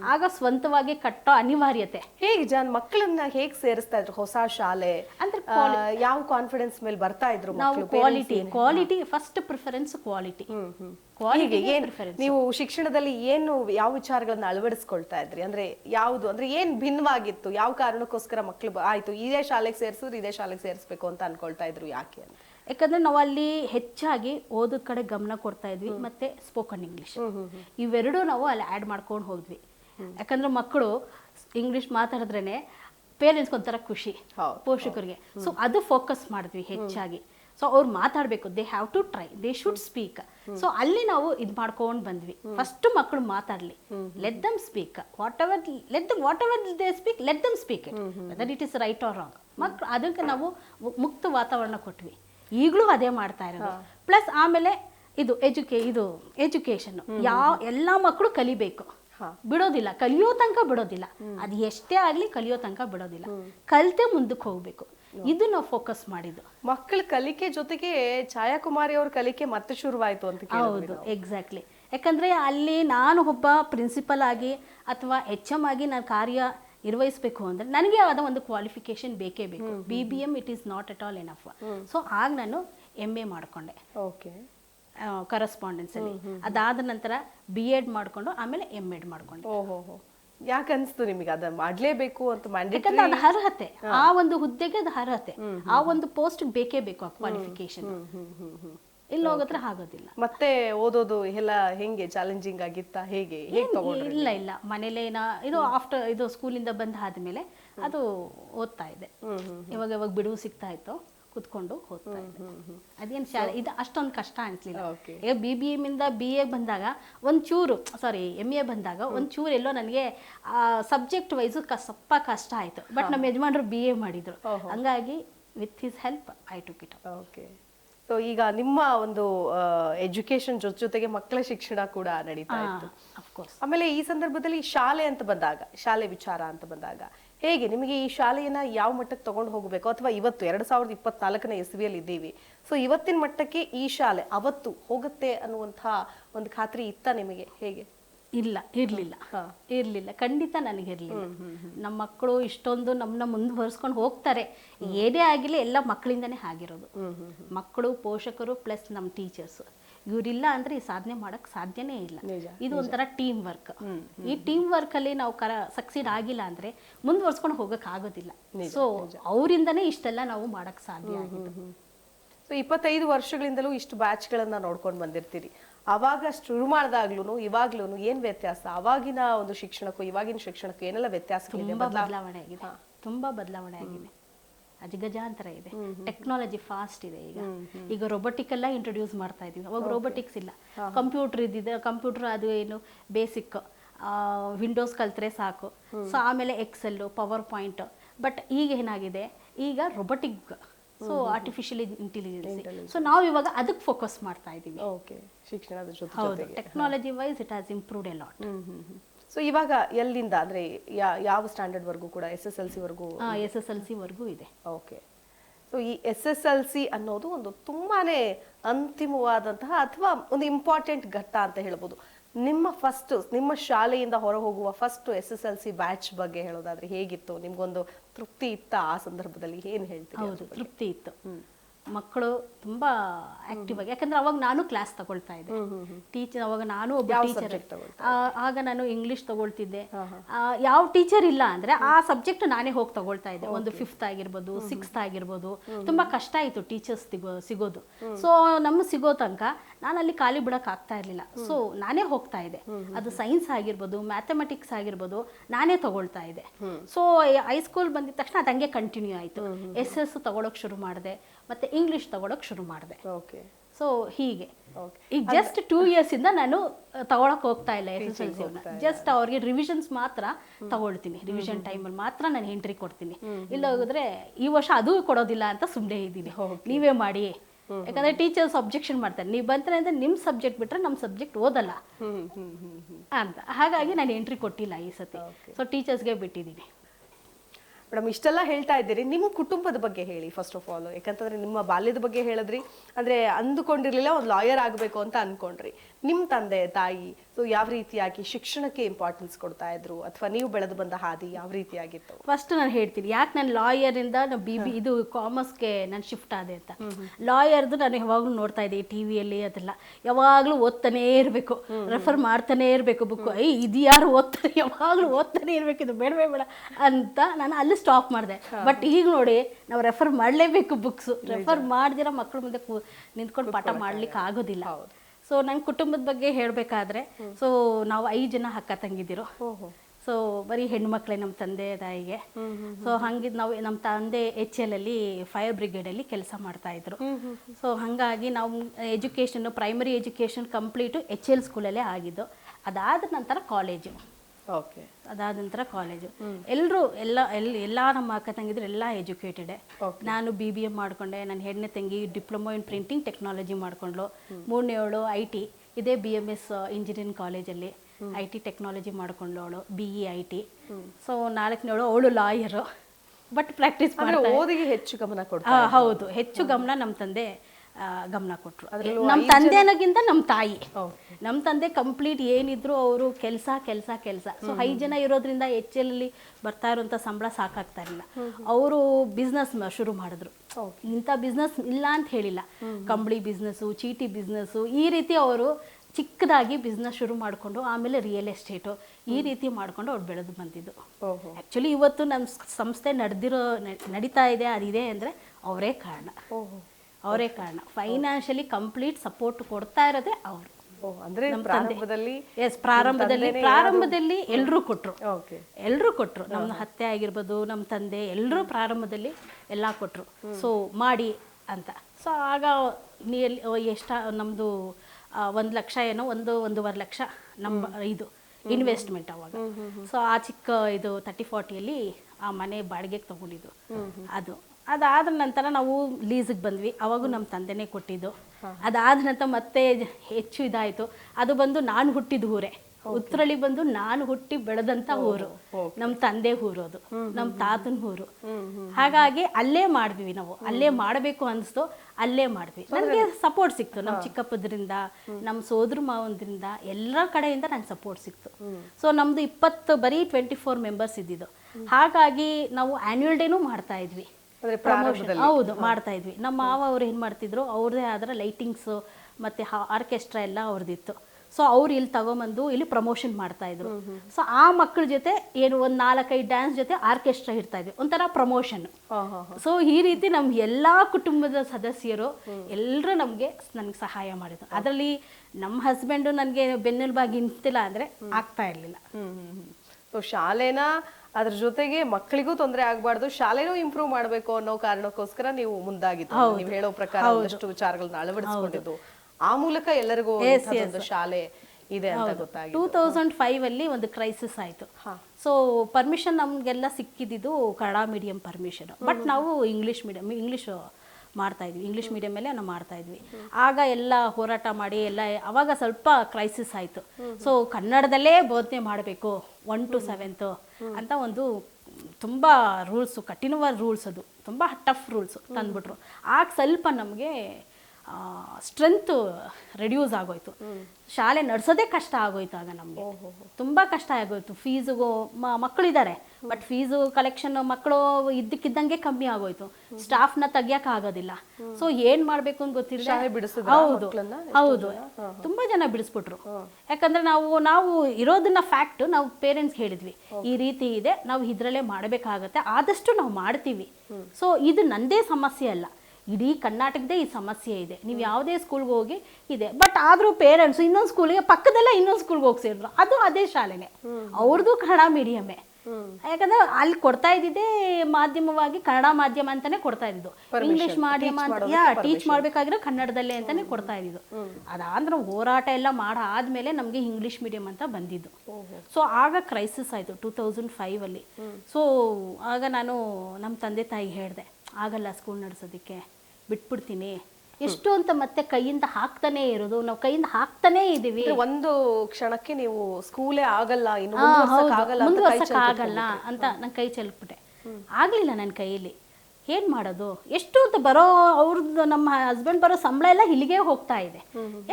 ಆಗ ಸ್ವಂತವಾಗಿ ಕಟ್ಟೋ ಅನಿವಾರ್ಯತೆ. ಹೇಗೆ ಜನ ಮಕ್ಕಳನ್ನ ಹೇಗ್ ಸೇರಿಸ್ತಾ ಇದ್ರು? ಹೊಸ ಶಾಲೆ ಅಂದ್ರೆ ಯಾವ ಕಾನ್ಫಿಡೆನ್ಸ್ ಮೇಲೆ ಬರ್ತಾ ಇದ್ರು ನಾವು quality quality first preference quality ನೀವು ಶಿಕ್ಷಣದಲ್ಲಿ ಏನು ಯಾವ ವಿಚಾರಗಳನ್ನ ಅಳವಡಿಸ್ಕೊಳ್ತಾ ಇದ್ರಿ? ಅಂದ್ರೆ ಯಾವುದು ಅಂದ್ರೆ ಏನ್ ಭಿನ್ನವಾಗಿತ್ತು? ಯಾವ ಕಾರಣಕ್ಕೋಸ್ಕರ ಮಕ್ಳು ಬ- ಆಯ್ತು ಇದೇ ಶಾಲೆಗೆ ಸೇರಿಸಿದ್ರು ಇದೇ ಶಾಲೆಗೆ ಸೇರಿಸ್ಬೇಕು ಅಂತ ಅನ್ಕೊಳ್ತಾ ಇದ್ರು ಯಾಕೆ ಅಂತ? ಯಾಕಂದ್ರೆ ನಾವು ಅಲ್ಲಿ ಹೆಚ್ಚಾಗಿ ಓದೋದ್ ಕಡೆ ಗಮನ ಕೊಡ್ತಾ ಇದ್ವಿ ಮತ್ತೆ ಸ್ಪೋಕನ್ ಇಂಗ್ಲಿಷ್ ಇವೆರಡೂ ನಾವು ಅಲ್ಲಿ ಆ್ಯಡ್ ಮಾಡ್ಕೊಂಡು ಹೋದ್ವಿ. ಯಾಕಂದ್ರೆ ಮಕ್ಕಳು ಇಂಗ್ಲಿಷ್ ಮಾತಾಡಿದ್ರೇನೆ ಪೇರೆಂಟ್ಸ್ ಒಂಥರ ಖುಷಿ ಪೋಷಕರಿಗೆ. ಸೊ ಅದು ಫೋಕಸ್ ಮಾಡಿದ್ವಿ ಹೆಚ್ಚಾಗಿ. ಸೊ ಅವ್ರು ಮಾತಾಡಬೇಕು. They have to try they should speak so ಅಲ್ಲಿ ನಾವು ಇದು ಮಾಡ್ಕೊಂಡು ಬಂದ್ವಿ. ಫಸ್ಟ್ ಮಕ್ಕಳು ಮಾತಾಡಲಿ. Let them speak whatever let them whatever they speak let them speak it whether it is right or wrong ಮಕ್ಕಳು ಅದಕ್ಕೆ ನಾವು ಮುಕ್ತ ವಾತಾವರಣ ಕೊಟ್ವಿ. ಈಗಲೂ ಅದೇ ಮಾಡ್ತಾ ಇರೋದು. ಪ್ಲಸ್ ಆಮೇಲೆ ಇದು ಎಜುಕೇ ಇದು ಎಜುಕೇಶನ್ ಯಾವ ಎಲ್ಲ ಮಕ್ಕಳು ಕಲಿಬೇಕು. ಬಿಡೋದಿಲ್ಲ. ಕಲಿಯೋ ತನಕ ಬಿಡೋದಿಲ್ಲ. ಅದು ಎಷ್ಟೇ ಆಗಲಿ ಕಲಿಯೋ ತನಕ ಬಿಡೋದಿಲ್ಲ. ಕಲಿತೆ ಮುಂದಕ್ಕೆ ಹೋಗ್ಬೇಕು. ಇದು ನಾವು ಫೋಕಸ್ ಮಾಡಿದ್ದು. ಮಕ್ಕಳ ಕಲಿಕೆ ಜೊತೆಗೆ ಛಾಯಾಕುಮಾರಿ ಅವ್ರ ಕಲಿಕೆ ಮತ್ತೆ ಶುರುವಾಯಿತು ಅಂತ ಹೌದು ಎಕ್ಸಾಕ್ಟ್ಲಿ ಯಾಕಂದ್ರೆ ಅಲ್ಲಿ ನಾನು ಒಬ್ಬ ಪ್ರಿನ್ಸಿಪಲ್ ಆಗಿ ಅಥವಾ ಎಚ್ ಎಂ ಆಗಿ ನಾನು ಕಾರ್ಯ ನಿರ್ವಹಿಸಬೇಕು ಅಂದ್ರೆ ನನಗೆ ಆದ ಒಂದು ಕ್ವಾಲಿಫಿಕೇಶನ್ ಬೇಕೇ ಬೇಕು. B B M it is not at all enough so ಆಗ ನಾನು ಎಂ ಎ ಮಾಡ್ಕೊಂಡೆ. ಓಕೆ ಕರೆಸ್ಪಾಂಡೆನ್ಸಲ್ಲಿ ಅದಾದ ನಂತರ ಬಿ ಎಡ್ ಮಾಡಿಕೊಂಡು ಆಮೇಲೆ ಎಂ ಎಡ್ ಮಾಡ್ಕೊಂಡೆ. ಯಾಕೆ ಅನ್ಸ್ತು ನಿಮಗೆ? ಅದ ಮಾಡ್ಲೇಬೇಕು ಅಂತ ಯಾಕಂದ್ರೆ ಅದು ಅರ್ಹತೆ. ಆ ಒಂದು ಹುದ್ದೆಗೆ ಅದು ಅರ್ಹತೆ. ಆ ಒಂದು ಪೋಸ್ಟ್ ಬೇಕೇ ಬೇಕು ಆ ಕ್ವಾಲಿಫಿಕೇಶನ್ ಇಲ್ಲಿ ಹೋಗತ್ರ ಆಗೋದಿಲ್ಲ. ಮತ್ತೆ ಓದೋದು ಎಲ್ಲ ಹೆಂಗೆ? ಚಾಲೆಂಜಿಂಗ್ ಆಗಿತ್ತಾ? ಹೇಗೆ? ಹೇಗೆ ಏನ್- ತಗೊಂಡ್ರಿ ಇಲ್ಲ ಇಲ್ಲ. ಮನೇಲೆ ನಾ ಇದು ಆಫ್ಟರ್ ಇದು ಸ್ಕೂಲಿಂದ ಬಂದ ಆದ್ಮೇಲೆ ಅದು ಓದ್ತಾ ಇದೆ ಇವಾಗ ಇವಾಗ ಬಿಡುವು ಸಿಗ್ತಾ ಇತ್ತು? ಕುತ್ಕೊಂಡು ಓದ್ತಾ ಇದ್ದೆ. ಅದೇನ್ ಶಾಲೆ ಇದು ಅಷ್ಟೊಂದು ಕಷ್ಟ ಅನ್ಸ್ಲಿಲ್ಲ. ಈಗ ಬಿ ಬಿ ಎಂ ಇಂದ ಬಿ ಎ ಬಂದಾಗ ಒಂಚೂರು ಸಾರಿ ಎಂ ಎ ಬಂದಾಗ ಒಂಚೂರು ಎಲ್ಲೋ ನನಗೆ ಸಬ್ಜೆಕ್ಟ್ ವೈಸು ಕ ಸ್ವಲ್ಪ ಕಷ್ಟ ಆಯಿತು. ಬಟ್ ನಮ್ಮ ಯಜಮಾನರು ಬಿ ಎ ಮಾಡಿದ್ರು. ಹಂಗಾಗಿ with his help I took it okay so ಈಗ ನಿಮ್ಮ ಒಂದು ಎಜುಕೇಶನ್ ಜೊತೆ ಜೊತೆಗೆ ಮಕ್ಕಳ ಶಿಕ್ಷಣ ಕೂಡ ನಡೀತಾ ಇತ್ತು. ಆಮೇಲೆ ಈ ಸಂದರ್ಭದಲ್ಲಿ ಶಾಲೆ ಅಂತ ಬಂದಾಗ ಶಾಲೆ ವಿಚಾರ ಅಂತ ಬಂದಾಗ ಹೇಗೆ ನಿಮಗೆ ಈ ಶಾಲೆಯನ್ನ ಯಾವ ಮಟ್ಟಕ್ಕೆ ತಗೊಂಡು ಹೋಗಬೇಕು? ಅಥವಾ ಇವತ್ತು ಎರಡ್ ಸಾವಿರದ ಇಪ್ಪತ್ನಾಲ್ಕನೇ ಇಸ್ವಿಯಲ್ಲಿ ಇದ್ದೀವಿ. ಸೊ ಇವತ್ತಿನ ಮಟ್ಟಕ್ಕೆ ಈ ಶಾಲೆ ಅವತ್ತು ಹೋಗುತ್ತೆ ಅನ್ನುವಂತಹ ಒಂದು ಖಾತ್ರಿ ಇತ್ತ ನಿಮಗೆ? ಹೇಗೆ? ಇಲ್ಲ ಇರ್ಲಿಲ್ಲ. ಇರ್ಲಿಲ್ಲ. ಖಂಡಿತ ನನಗಿರ್ಲಿಲ್ಲ ನಮ್ಮ ಮಕ್ಕಳು ಇಷ್ಟೊಂದು ನಮ್ಮನ್ನ ಮುಂದುವರ್ಸ್ಕೊಂಡು ಹೋಗ್ತಾರೆ. ಏನೇ ಆಗಿಲ್ಲ ಎಲ್ಲ ಮಕ್ಕಳಿಂದನೇ ಆಗಿರೋದು. ಮಕ್ಕಳು ಪೋಷಕರು ಪ್ಲಸ್ ನಮ್ಮ ಟೀಚರ್ಸ್. ಇವರಿಲ್ಲ ಅಂದ್ರೆ ಈ ಸಾಧನೆ ಮಾಡಕ್ ಸಾಧ್ಯನೇ ಇಲ್ಲ. ಇದು ಒಂಥರ ಟೀಮ್ ವರ್ಕ್ ಈ ಟೀಮ್ ವರ್ಕ್ ಅಲ್ಲಿ ನಾವು ಕರ ಸಕ್ಸೀಡ್ ಆಗಿಲ್ಲ ಅಂದ್ರೆ ಮುಂದುವರ್ಸ್ಕೊಂಡು ಹೋಗಕ್ ಆಗೋದಿಲ್ಲ. ಸೊ ಅವರಿಂದನೇ ಇಷ್ಟೆಲ್ಲ ನಾವು ಮಾಡಕ್ ಸಾಧ್ಯ ಆಗಿದೆ. ಸೊ ಇಪ್ಪತ್ತೈದು ವರ್ಷಗಳಿಂದಲೂ ಇಷ್ಟು ಬ್ಯಾಚ್ಗಳನ್ನ ನೋಡ್ಕೊಂಡು ಬಂದಿರ್ತೀರಿ. ಅವಾಗ ಶುರು ಮಾಡಿದಾಗ್ಲೂ ಇವಾಗ್ಲೂ ಏನ್ ವ್ಯತ್ಯಾಸ? ಅವಾಗಿನ ಒಂದು ಶಿಕ್ಷಣಕ್ಕೂ ಇವಾಗಿನ ಶಿಕ್ಷಣಕ್ಕೂ ಏನೆಲ್ಲ ವ್ಯತ್ಯಾಸ ತುಂಬಾ ಬದಲಾವಣೆ ಆಗಿದೆ. ತುಂಬಾ ಬದಲಾವಣೆ ಆಗಿದೆ. ಅಜಗಜಾಂತರ ಇದೆ. ಟೆಕ್ನಾಲಜಿ ಫಾಸ್ಟ್ ಇದೆ ಈಗ. ಈಗ ರೊಬೊಟಿಕ್ ಎಲ್ಲ ಇಂಟ್ರೊಡ್ಯೂಸ್ ಮಾಡ್ತಾ ಇದೀವಿ ಅವಾಗ ರೊಬೊಟಿಕ್ಸ್ ಇಲ್ಲ. ಕಂಪ್ಯೂಟರ್ ಇದ್ದಿದೆ ಕಂಪ್ಯೂಟರ್ ಅದು ಏನು ಬೇಸಿಕ್ ವಿಂಡೋಸ್ ಕಲ್ತ್ರೆ ಸಾಕು. ಸೊ ಆಮೇಲೆ ಎಕ್ಸೆಲ್ ಪವರ್ ಪಾಯಿಂಟ್ ಬಟ್ ಈಗ ಏನಾಗಿದೆ? ಈಗ robotic so artificial intelligence so ನಾವು ಇವಾಗ ಅದಕ್ಕೆ ಫೋಕಸ್ ಮಾಡ್ತಾ ಇದೀವಿ. ಓಕೆ ಶಿಕ್ಷಣದ ಜೊತೆ ಹೌದು technology wise it has improved a lot so ಇವಾಗ ಎಲ್ಲಿಂದ ಅಂದ್ರೆ ಯಾವ ಸ್ಟ್ಯಾಂಡರ್ಡ್ ವರ್ಗೂ ಕೂಡ ಎಸ್ ಎಸ್ ಎಲ್ ಸಿ ವರ್ಗೂ ಎಸ್ ಎಸ್ ಎಲ್ ಸಿ ವರ್ಗೂ ಇದೆ. ಓಕೆ ಸೊ ಈ ಎಸ್ ಎಸ್ ಎಲ್ ಸಿ ಅನ್ನೋದು ಒಂದು ತುಂಬಾನೇ ಅಂತಿಮವಾದಂತಹ ಅಥವಾ ಒಂದು ಇಂಪಾರ್ಟೆಂಟ್ ಘಟ್ಟ ಅಂತ ಹೇಳ್ಬೋದು. ನಿಮ್ಮ ಫಸ್ಟ್ ನಿಮ್ಮ ಶಾಲೆಯಿಂದ ಹೊರ ಹೋಗುವ first S S L C batch ಬಗ್ಗೆ ಹೇಳೋದಾದ್ರೆ ಹೇಗಿತ್ತು? ನಿಮ್ಗೊಂದು ತೃಪ್ತಿ ಇತ್ತ ಆ ಸಂದರ್ಭದಲ್ಲಿ? ಏನ್ ಹೇಳ್ತೀವಿ ತೃಪ್ತಿ ಇತ್ತು. ಮಕ್ಕಳು ತುಂಬಾ ಆಕ್ಟಿವ್ ಆಗಿ ಯಾಕಂದ್ರೆ ಅವಾಗ ನಾನು ಕ್ಲಾಸ್ ತಗೊಳ್ತಾ ಇದ್ದೆ. ಟೀಚರ್ ಅವಾಗ ನಾನು ಒಬ್ಬ ಟೀಚರ್ ಆಗ ನಾನು ಇಂಗ್ಲಿಷ್ ತಗೊಳ್ತಿದ್ದೆ. ಯಾವ ಟೀಚರ್ ಇಲ್ಲ ಅಂದ್ರೆ ಆ ಸಬ್ಜೆಕ್ಟ್ ನಾನೇ ಹೋಗಿ ತಗೊಳ್ತಾ ಇದ್ದೆ. ಒಂದು ಫಿಫ್ತ್ ಆಗಿರ್ಬೋದು ಸಿಕ್ಸ್ತ್ ಆಗಿರ್ಬೋದು. ತುಂಬಾ ಕಷ್ಟ ಆಯ್ತು ಟೀಚರ್ಸ್ ಸಿಗೋದು. ಸೊ ನಮ್ಮ ಸಿಗೋ ತನಕ ನಾನು ಅಲ್ಲಿ ಖಾಲಿ ಬಿಡಕ್ ಆಗ್ತಾ ಇರ್ಲಿಲ್ಲ. ಸೊ ನಾನೇ ಹೋಗ್ತಾ ಇದ್ದೆ. ಅದು ಸೈನ್ಸ್ ಆಗಿರ್ಬೋದು ಮ್ಯಾಥಮೆಟಿಕ್ಸ್ ಆಗಿರ್ಬೋದು ನಾನೇ ತಗೊಳ್ತಾ ಇದ್ದೆ. ಸೊ ಹೈಸ್ಕೂಲ್ ಬಂದಿದ ತಕ್ಷಣ ಅದಂಗೆ ಹಂಗೆ ಕಂಟಿನ್ಯೂ ಆಯ್ತು ಎಸ್ ಎಸ್ ತಗೊಳಕ್ ಶುರು ಮಾಡಿದೆ. ಮತ್ತೆ ಇಂಗ್ಲಿಷ್ ತಗೊಳಕ್ ಶುರು ಮಾಡಿದೆ. ಓಕೆ ಸೊ ಹೀಗೆ. ಈಗ ಜಸ್ಟ್ ಟೂ ಇಯರ್ಸ್ ಇಂದ ನಾನು ತಗೊಳಕ್ ಹೋಗ್ತಾ ಇಲ್ಲ S S L C just ಅವ್ರಿಗೆ ರಿವಿಷನ್ಸ್ ಮಾತ್ರ ತಗೊಳ್ತೀನಿ. ರಿವಿಷನ್ ಟೈಮಲ್ಲಿ ಮಾತ್ರ ನಾನು ಎಂಟ್ರಿ ಕೊಡ್ತೀನಿ. ಇಲ್ಲ ಹೋಗಿದ್ರೆ ಈ ವರ್ಷ ಅದು ಕೊಡೋದಿಲ್ಲ ಅಂತ ಸುಮ್ಮನೆ ಇದ್ದೀನಿ. ನೀವೇ ಮಾಡಿ. ಯಾಕಂದ್ರೆ ಟೀಚರ್ಸ್ ಅಬ್ಜೆಕ್ಷನ್ ಮಾಡ್ತಾರೆ. ನೀವು ಬಂದ್ರೆ ಅಂದ್ರೆ ನಿಮ್ ಸಬ್ಜೆಕ್ಟ್ ಬಿಟ್ರೆ ನಮ್ಮ ಸಬ್ಜೆಕ್ಟ್ ಓದಲ್ಲ. ಅಂತ. ಹಾಗಾಗಿ ನಾನು ಎಂಟ್ರಿ ಕೊಟ್ಟಿಲ್ಲ ಈ ಸತಿ. ಸೊ ಟೀಚರ್ಸ್ಗೆ ಬಿಟ್ಟಿದ್ದೀನಿ. ಮೇಡಮ್, ಇಷ್ಟೆಲ್ಲ ಹೇಳ್ತಾ ಇದ್ದೀರಿ. ನಿಮ್ಮ ಕುಟುಂಬದ ಬಗ್ಗೆ ಹೇಳಿ ಫಸ್ಟ್ ಆಫ್ ಆಲ್ ಯಾಕಂತಂದ್ರೆ ನಿಮ್ಮ ಬಾಲ್ಯದ ಬಗ್ಗೆ ಹೇಳಿದ್ರಿ. ಅಂದ್ರೆ ಅಂದುಕೊಂಡಿರ್ಲಿಲ್ಲ, ಒಂದು ಲಾಯರ್ ಆಗಬೇಕು ಅಂತ ಅನ್ಕೊಂಡ್ರಿ. ನಿಮ್ಮ ತಂದೆ ತಾಯಿ ಸೊ ಯಾವ ರೀತಿಯಾಗಿ ಶಿಕ್ಷಣಕ್ಕೆ ಇಂಪಾರ್ಟೆನ್ಸ್ ಕೊಡ್ತಾ ಇದ್ರು? ಅಥವಾ ನೀವು ಬೆಳೆದು ಬಂದ ಹಾದಿ ಯಾವ ರೀತಿಯಾಗಿತ್ತು? ಫಸ್ಟ್ ನಾನು ಹೇಳ್ತೀನಿ. ಯಾಕೆ ನಾನು ಲಾಯರ್ ಇಂದ ನಾನು ಬಿ ಬಿ ಇದು ಕಾಮರ್ಸ್ಗೆ ನಾನು ಶಿಫ್ಟ್ ಆದೆ ಅಂತ. ಲಾಯರ್ದು ನಾನು ಯಾವಾಗಲೂ ನೋಡ್ತಾ ಇದ್ದೆ ಟಿವಿಯಲ್ಲಿ ಅದೆಲ್ಲ. ಯಾವಾಗಲೂ ಓದ್ತಾನೇ ಇರಬೇಕು. ರೆಫರ್ ಮಾಡ್ತಾನೆ ಇರಬೇಕು ಬುಕ್ ಐ ಇದು ಯಾರು ಓದ್ತಾರೆ? ಯಾವಾಗಲೂ ಓದ್ತಾನೆ ಇರಬೇಕು. ಇದು ಬೇಡವೇ ಬೇಡ ಅಂತ ನಾನು ಅಲ್ಲಿ ಸ್ಟಾಪ್ ಮಾಡಿದೆ. ಬಟ್ ಈಗ ನೋಡಿ ನಾವು ರೆಫರ್ ಮಾಡಲೇಬೇಕು ಬುಕ್ಸು ರೆಫರ್ ಮಾಡ್ದಿರ ಮಕ್ಕಳ ಮುಂದೆ ಕೂ ನಿಂತ್ಕೊಂಡು ಪಾಠ ಮಾಡ್ಲಿಕ್ಕೆ ಆಗೋದಿಲ್ಲ ಸೊ ನನ್ನ ಕುಟುಂಬದ ಬಗ್ಗೆ ಹೇಳಬೇಕಾದ್ರೆ ಸೊ ನಾವು ಐದು ಜನ ಅಕ್ಕ ತಂಗಿದಿರು ಸೊ ಬರೀ ಹೆಣ್ಮಕ್ಳೇ ನಮ್ಮ ತಂದೆ ತಾಯಿಗೆ. ಸೊ ಹಂಗಿದ್ ನಾವು ನಮ್ಮ ತಂದೆ ಎಚ್ ಎಲ್ ಅಲ್ಲಿ ಫೈರ್ ಬ್ರಿಗೇಡ್ ಅಲ್ಲಿ ಕೆಲಸ ಮಾಡ್ತಾ ಇದ್ರು. ಸೊ ಹಾಗಾಗಿ ನಾವು education primary education complete H L ಸ್ಕೂಲಲ್ಲೇ ಆಗಿದ್ದು. ಅದಾದ ನಂತರ ಕಾಲೇಜು ಓಕೆ ಅದಾದ ನಂತರ ಕಾಲೇಜು ಎಲ್ಲರೂ ಎಲ್ಲ ಎಲ್ ಎಲ್ಲ ನಮ್ಮ ಅಕ್ಕ ತಂಗಿದ್ರು ಎಲ್ಲ ಎಜುಕೇಟೆಡೆ ನಾನು ಬಿ ಬಿ ಎಂ ಮಾಡ್ಕೊಂಡೆ ನನ್ನ ಹೆಣ್ಣೆ ತಂಗಿ ಡಿಪ್ಲೊಮೊ ಇನ್ ಪ್ರಿಂಟಿಂಗ್ ಟೆಕ್ನಾಲಜಿ ಮಾಡ್ಕೊಂಡ್ಲು ಮೂರನೇವಳು ಐ ಟಿ ಇದೇ ಬಿ ಎಂ ಎಸ್ ಇಂಜಿನಿಯರಿಂಗ್ ಕಾಲೇಜಲ್ಲಿ ಐ ಟಿ ಟೆಕ್ನಾಲಜಿ ಮಾಡ್ಕೊಂಡ್ಳು ಅವಳು B E I T so ನಾಲ್ಕನೇವಳು ಅವಳು ಲಾಯರು ಬಟ್ ಪ್ರಾಕ್ಟೀಸ್ ಓದಿಗೆ ಹೆಚ್ಚು ಗಮನ ಕೊಡ್ತಾರೆ ಹೌದು. ಹೆಚ್ಚು ಗಮನ ನಮ್ಮ ತಂದೆ ಗಮನ ಕೊಟ್ರು. ನಮ್ಮ ತಂದೆನಗಿಂತ ನಮ್ಮ ತಾಯಿ. ನಮ್ಮ ತಂದೆ ಕಂಪ್ಲೀಟ್ ಏನಿದ್ರು ಅವರು ಕೆಲಸ ಕೆಲಸ ಕೆಲಸ. ಸೊ ಐದು ಜನ ಇರೋದ್ರಿಂದ ಎಚ್ ಎಲ್ ಅಲ್ಲಿ ಬರ್ತಾ ಇರುವಂತ ಸಂಬಳ ಸಾಕಾಗ್ತಾ ಇರಲಿಲ್ಲ. ಅವರು ಬಿಸ್ನೆಸ್ ಶುರು ಮಾಡಿದ್ರು. ಇಂಥ ಬಿಸ್ನೆಸ್ ಇಲ್ಲ ಅಂತ ಹೇಳಿಲ್ಲ. ಕಂಬಳಿ ಬಿಸ್ನೆಸ್ಸು ಚೀಟಿ ಬಿಸ್ನೆಸ್ಸು ಈ ರೀತಿ ಅವರು ಚಿಕ್ಕದಾಗಿ ಬಿಸ್ನೆಸ್ ಶುರು ಮಾಡಿಕೊಂಡು ಆಮೇಲೆ ರಿಯಲ್ ಎಸ್ಟೇಟು ಈ ರೀತಿ ಮಾಡ್ಕೊಂಡು ಅವ್ರು ಬೆಳೆದು ಬಂದಿದ್ದು. ಆಕ್ಚುಲಿ ಆ್ಯಕ್ಚುಲಿ ಇವತ್ತು ನಮ್ಮ ಸಂಸ್ಥೆ ನಡೆದಿರೋ ನಡೀತಾ ಇದೆ ಅದಿದೆ ಅಂದರೆ ಅವರೇ ಕಾರಣ. ಓಹೋ. ಅವರೇ ಕಾರಣ. ಫೈನಾನ್ಷಿಯಲಿ ಕಂಪ್ಲೀಟ್ ಸಪೋರ್ಟ್ ಕೊಡ್ತಾ ಇರೋದೇ ಅವರು. ಅಂದ್ರೆ ಪ್ರಾರಂಭದಲ್ಲಿ ಎಸ್ ಪ್ರಾರಂಭದಲ್ಲಿ ಪ್ರಾರಂಭದಲ್ಲಿ ಎಲ್ಲರೂ ಕೊಟ್ಟರು ಎಲ್ಲರೂ ಕೊಟ್ಟರು ನಮ್ಮ ಹತ್ತೆ ಆಗಿರ್ಬೋದು ನಮ್ಮ ತಂದೆ ಎಲ್ಲರೂ ಪ್ರಾರಂಭದಲ್ಲಿ ಎಲ್ಲ ಕೊಟ್ಟರು ಸೊ ಮಾಡಿ ಅಂತ. ಸೊ ಆಗ ಎಷ್ಟ ನಮ್ಮದು ಒಂದು ಲಕ್ಷ ಏನೋ ಒಂದು ಒಂದೂವರೆ ಲಕ್ಷ ನಮ್ಮ ಇದು ಇನ್ವೆಸ್ಟ್ಮೆಂಟ್ ಅವಾಗ. ಸೊ ಆ ಚಿಕ್ಕ ಇದು ತರ್ಟಿ ಫಾರ್ಟಿಯಲ್ಲಿ ಆ ಮನೆ ಬಾಡಿಗೆಗೆ ತಗೊಂಡಿದ್ದು. ಅದು. ಅದಾದ ನಂತರ ನಾವು ಲೀಸಿಗೆ ಬಂದ್ವಿ. ಅವಾಗೂ ನಮ್ಮ ತಂದೆನೇ ಕೊಟ್ಟಿದ್ದು. ಅದಾದ ನಂತರ ಮತ್ತೆ ಹೆಚ್ಚು ಇದಾಯಿತು. ಅದು ಬಂದು ನಾನು ಹುಟ್ಟಿದ ಊರೇ. ಉತ್ತರಳ್ಳಿ ಬಂದು ನಾನು ಹುಟ್ಟಿ ಬೆಳೆದಂತ ಊರು. ನಮ್ಮ ತಂದೆ ಊರು ಅದು. ನಮ್ಮ ತಾತನ ಊರು. ಹಾಗಾಗಿ ಅಲ್ಲೇ ಮಾಡಿದ್ವಿ ನಾವು. ಅಲ್ಲೇ ಮಾಡಬೇಕು ಅನಿಸ್ತು ಅಲ್ಲೇ ಮಾಡಿದ್ವಿ. ನನಗೆ ಸಪೋರ್ಟ್ ಸಿಕ್ತು. ನಮ್ಮ ಚಿಕ್ಕಪ್ಪದ್ರಿಂದ ನಮ್ಮ ಸೋದ್ರ ಮಾವಂದ್ರಿಂದ ಎಲ್ಲ ಕಡೆಯಿಂದ ನಂಗೆ ಸಪೋರ್ಟ್ ಸಿಕ್ತು. ಸೊ ನಮ್ದು ಇಪ್ಪತ್ತು ಬರೀ ಟ್ವೆಂಟಿ ಫೋರ್ ಮೆಂಬರ್ಸ್ ಇದ್ದಿದ್ದು ಹಾಗಾಗಿ ನಾವು ಆನ್ಯುವಲ್ ಡೇನೂ ಮಾಡ್ತಾ ಇದ್ವಿ. Promotion- ಹೌದು ಮಾಡ್ತಾ ಇದ್ವಿ. ನಮ್ಮ ಮಾವ ಅವ್ರು ಏನ್ ಮಾಡ್ತಿದ್ರು ಅವ್ರದೇ ಆದ್ರೆ ಲೈಟಿಂಗ್ಸ್ ಮತ್ತೆ ಆರ್ಕೆಸ್ಟ್ರಾ ಎಲ್ಲ ಅವ್ರದ್ದಿತ್ತು ಸೊ ಅವ್ರು ಇಲ್ಲಿ ತಗೊಂಬಂದು ಇಲ್ಲಿ ಪ್ರಮೋಷನ್ ಮಾಡ್ತಾ ಇದ್ರು. ಸೊ ಆ ಮಕ್ಕಳ ಜೊತೆ ಏನು ಒಂದ್ ನಾಲ್ಕೈದು ಡ್ಯಾನ್ಸ್ ಜೊತೆ ಆರ್ಕೆಸ್ಟ್ರಾ ಇರ್ತಾ ಇದ್ವಿ. ಒಂಥರ ಪ್ರಮೋಷನ್ ಸೊ ಈ ರೀತಿ ನಮ್ ಎಲ್ಲಾ ಕುಟುಂಬದ ಸದಸ್ಯರು ಎಲ್ಲರೂ ನಮ್ಗೆ ನನಗೆ ಸಹಾಯ ಮಾಡಿದ್ರು. ಅದರಲ್ಲಿ ನಮ್ಮ ಹಸ್ಬೆಂಡು ನನಗೆ ಬೆನ್ನೆಲುಬಾಗಿ ನಿಂತಿಲ್ಲ ಅಂದ್ರೆ ಆಗ್ತಾ ಇರ್ಲಿಲ್ಲ. ಸೊ ಶಾಲೆನ ಅದ್ರ ಜೊತೆಗೆ ಮಕ್ಕಳಿಗೂ ತೊಂದರೆ ಆಗಬಾರ್ದು ಶಾಲೆನೂ ಇಂಪ್ರೂವ್ ಮಾಡಬೇಕು ಅನ್ನೋ ಕಾರಣಕ್ಕೋಸ್ಕರ ನೀವು ಮುಂದಾಗಿದ್ದು. ನೀವು ಹೇಳೋ ಪ್ರಕಾರ ಒಂದಷ್ಟು ವಿಚಾರಗಳನ್ನ ಅಳವಡಿಸಿಕೊಂಡಿದ್ದು. ಆ ಮೂಲಕ ಎಲ್ಲರಿಗೂ ಒಂದು ಶಾಲೆ ಇದೆ ಅಂತ ಗೊತ್ತಾಗಿ ಟೂ ತೌಸಂಡ್ ಫೈವ್ ಅಲ್ಲಿ ಒಂದು ಕ್ರೈಸಿಸ್ ಆಯ್ತು. ಸೊ ಪರ್ಮಿಷನ್ ನಮಗೆಲ್ಲ ಸಿಕ್ಕಿದ್ದು ಕನ್ನಡ ಮೀಡಿಯಂ ಪರ್ಮಿಷನ್ ಬಟ್ ನಾವು ಇಂಗ್ಲಿಷ್ ಮೀಡಿಯಂ ಇಂಗ್ಲಿಷ್ ಮಾಡ್ತಾ ಇದ್ವಿ. ಇಂಗ್ಲಿಷ್ ಮೀಡಿಯಮಲ್ಲೇ ನಾವು ಮಾಡ್ತಾ ಇದ್ವಿ. ಆಗ ಎಲ್ಲ ಹೋರಾಟ ಮಾಡಿ ಎಲ್ಲ, ಅವಾಗ ಸ್ವಲ್ಪ ಕ್ರೈಸಿಸ್ ಆಯಿತು. ಸೊ ಕನ್ನಡದಲ್ಲೇ ಬೋಧನೆ ಮಾಡಬೇಕು ಒನ್ ಟು ಸೆವೆಂತ್ ಅಂತ ಒಂದು ತುಂಬ ರೂಲ್ಸು ಕಠಿಣವಾದ ರೂಲ್ಸ್ ಅದು. ತುಂಬ ಟಫ್ ರೂಲ್ಸು ತಂದ್ಬಿಟ್ರು. ಆಗ ಸ್ವಲ್ಪ ನಮಗೆ ಸ್ಟ್ರೆಂತ್ ರೆಡ್ಯೂಸ್ ಆಗೋಯ್ತು. ಶಾಲೆ ನಡೆಸೋದೇ ಕಷ್ಟ ಆಗೋಯ್ತು ಆಗ ನಮಗೆ. ತುಂಬ ಕಷ್ಟ ಆಗೋಯ್ತು. ಫೀಸು ಮಕ್ಕಳಿದ್ದಾರೆ. ಬಟ್ ಫೀಸು ಕಲೆಕ್ಷನ್ ಮಕ್ಕಳು ಇದ್ದಕ್ಕಿದ್ದಂಗೆ ಕಮ್ಮಿ ಆಗೋಯ್ತು. ಸ್ಟಾಫ್ನ ತೆಗಿಯಕ್ಕೆ ಆಗೋದಿಲ್ಲ. ಸೊ ಏನ್ ಮಾಡ್ಬೇಕು ಅಂತ ಗೊತ್ತಿಲ್ಲ ಹೌದು. ಹೌದು. ತುಂಬಾ ಜನ ಬಿಡಿಸ್ಬಿಟ್ರು. ಯಾಕಂದ್ರೆ ನಾವು ನಾವು ಇರೋದನ್ನ ಫ್ಯಾಕ್ಟ್ ನಾವು ಪೇರೆಂಟ್ಸ್ ಹೇಳಿದ್ವಿ. ಈ ರೀತಿ ಇದೆ ನಾವು ಇದ್ರಲ್ಲೇ ಮಾಡಬೇಕಾಗತ್ತೆ. ಆದಷ್ಟು ನಾವು ಮಾಡ್ತೀವಿ. ಸೊ ಇದು ನಂದೇ ಸಮಸ್ಯೆ ಅಲ್ಲ. ಇಡೀ ಕರ್ನಾಟಕದೇ ಈ ಸಮಸ್ಯೆ ಇದೆ. ನೀವು ಯಾವುದೇ ಸ್ಕೂಲ್ಗೆ ಹೋಗಿ ಇದೆ. ಬಟ್ ಆದರೂ ಪೇರೆಂಟ್ಸ್ ಇನ್ನೊಂದು ಸ್ಕೂಲಿಗೆ ಪಕ್ಕದಲ್ಲೇ ಇನ್ನೊಂದು ಸ್ಕೂಲ್ಗೆ ಹೋಗಿ ಸೇರಿದ್ರು. ಅದು ಅದೇ ಶಾಲೆನೇ. ಅವ್ರದ್ದು ಕನ್ನಡ ಮೀಡಿಯಮೇ ಯಾಕಂದ್ರೆ ಅಲ್ಲಿ ಕೊಡ್ತಾ ಇದ್ದಿದ್ದೇ ಮಾಧ್ಯಮವಾಗಿ ಕನ್ನಡ ಮಾಧ್ಯಮ ಅಂತಾನೆ ಕೊಡ್ತಾ ಇದ್ದು ಇಂಗ್ಲಿಷ್ ಮಾಧ್ಯಮ ಅಂತ ಯಾ ಟೀಚ್ ಮಾಡ್ಬೇಕಾಗಿರೋ ಕನ್ನಡದಲ್ಲೇ ಅಂತಾನೆ ಕೊಡ್ತಾ ಇದ್ದಿದ್ದು. ಅದಾದ್ರೆ ಹೋರಾಟ ಎಲ್ಲ ಮಾಡಾದ್ಮೇಲೆ ನಮಗೆ ಇಂಗ್ಲಿಷ್ ಮೀಡಿಯಂ ಅಂತ ಬಂದಿದ್ದು. ಸೊ ಆಗ ಕ್ರೈಸಿಸ್ ಆಯ್ತು ಟೂ ತೌಸಂಡ್ ಫೈವ್ ಅಲ್ಲಿ. ಸೊ ಆಗ ನಾನು ನಮ್ಮ ತಂದೆ ತಾಯಿ ಹೇಳಿದೆ ಆಗಲ್ಲ ಸ್ಕೂಲ್ ನಡೆಸೋದಕ್ಕೆ. ಬಿಟ್ಬಿಡ್ತೀನಿ. ಎಷ್ಟು ಅಂತ ಮತ್ತೆ ಕೈಯಿಂದ ಹಾಕ್ತಾನೆ ಇರೋದು. ನಾವು ಕೈಯಿಂದ ಹಾಕ್ತಾನೆ ಇದೀವಿ. ಒಂದು ಕ್ಷಣಕ್ಕೆ ನೀವು ಸ್ಕೂಲೇ ಆಗಲ್ಲ ಇನ್ನು ಮುಂದುವರ್ಸಕ್ ಆಗಲ್ಲ ಅಂತ ನಾನು ಕೈ ಚೆಲ್ಬಿಟ್ಟೆ. ಆಗ್ಲಿಲ್ಲ ನನ್ನ ಕೈಯಲ್ಲಿ. ಏನ್ ಮಾಡೋದು? ಎಷ್ಟು ಅಂತ ಬರೋ ಅವ್ರದ್ದು ನಮ್ಮ ಹಸ್ಬೆಂಡ್ ಬರೋ ಸಂಬಳ ಎಲ್ಲ ಇಲ್ಲಿಗೆ ಹೋಗ್ತಾ ಇದೆ.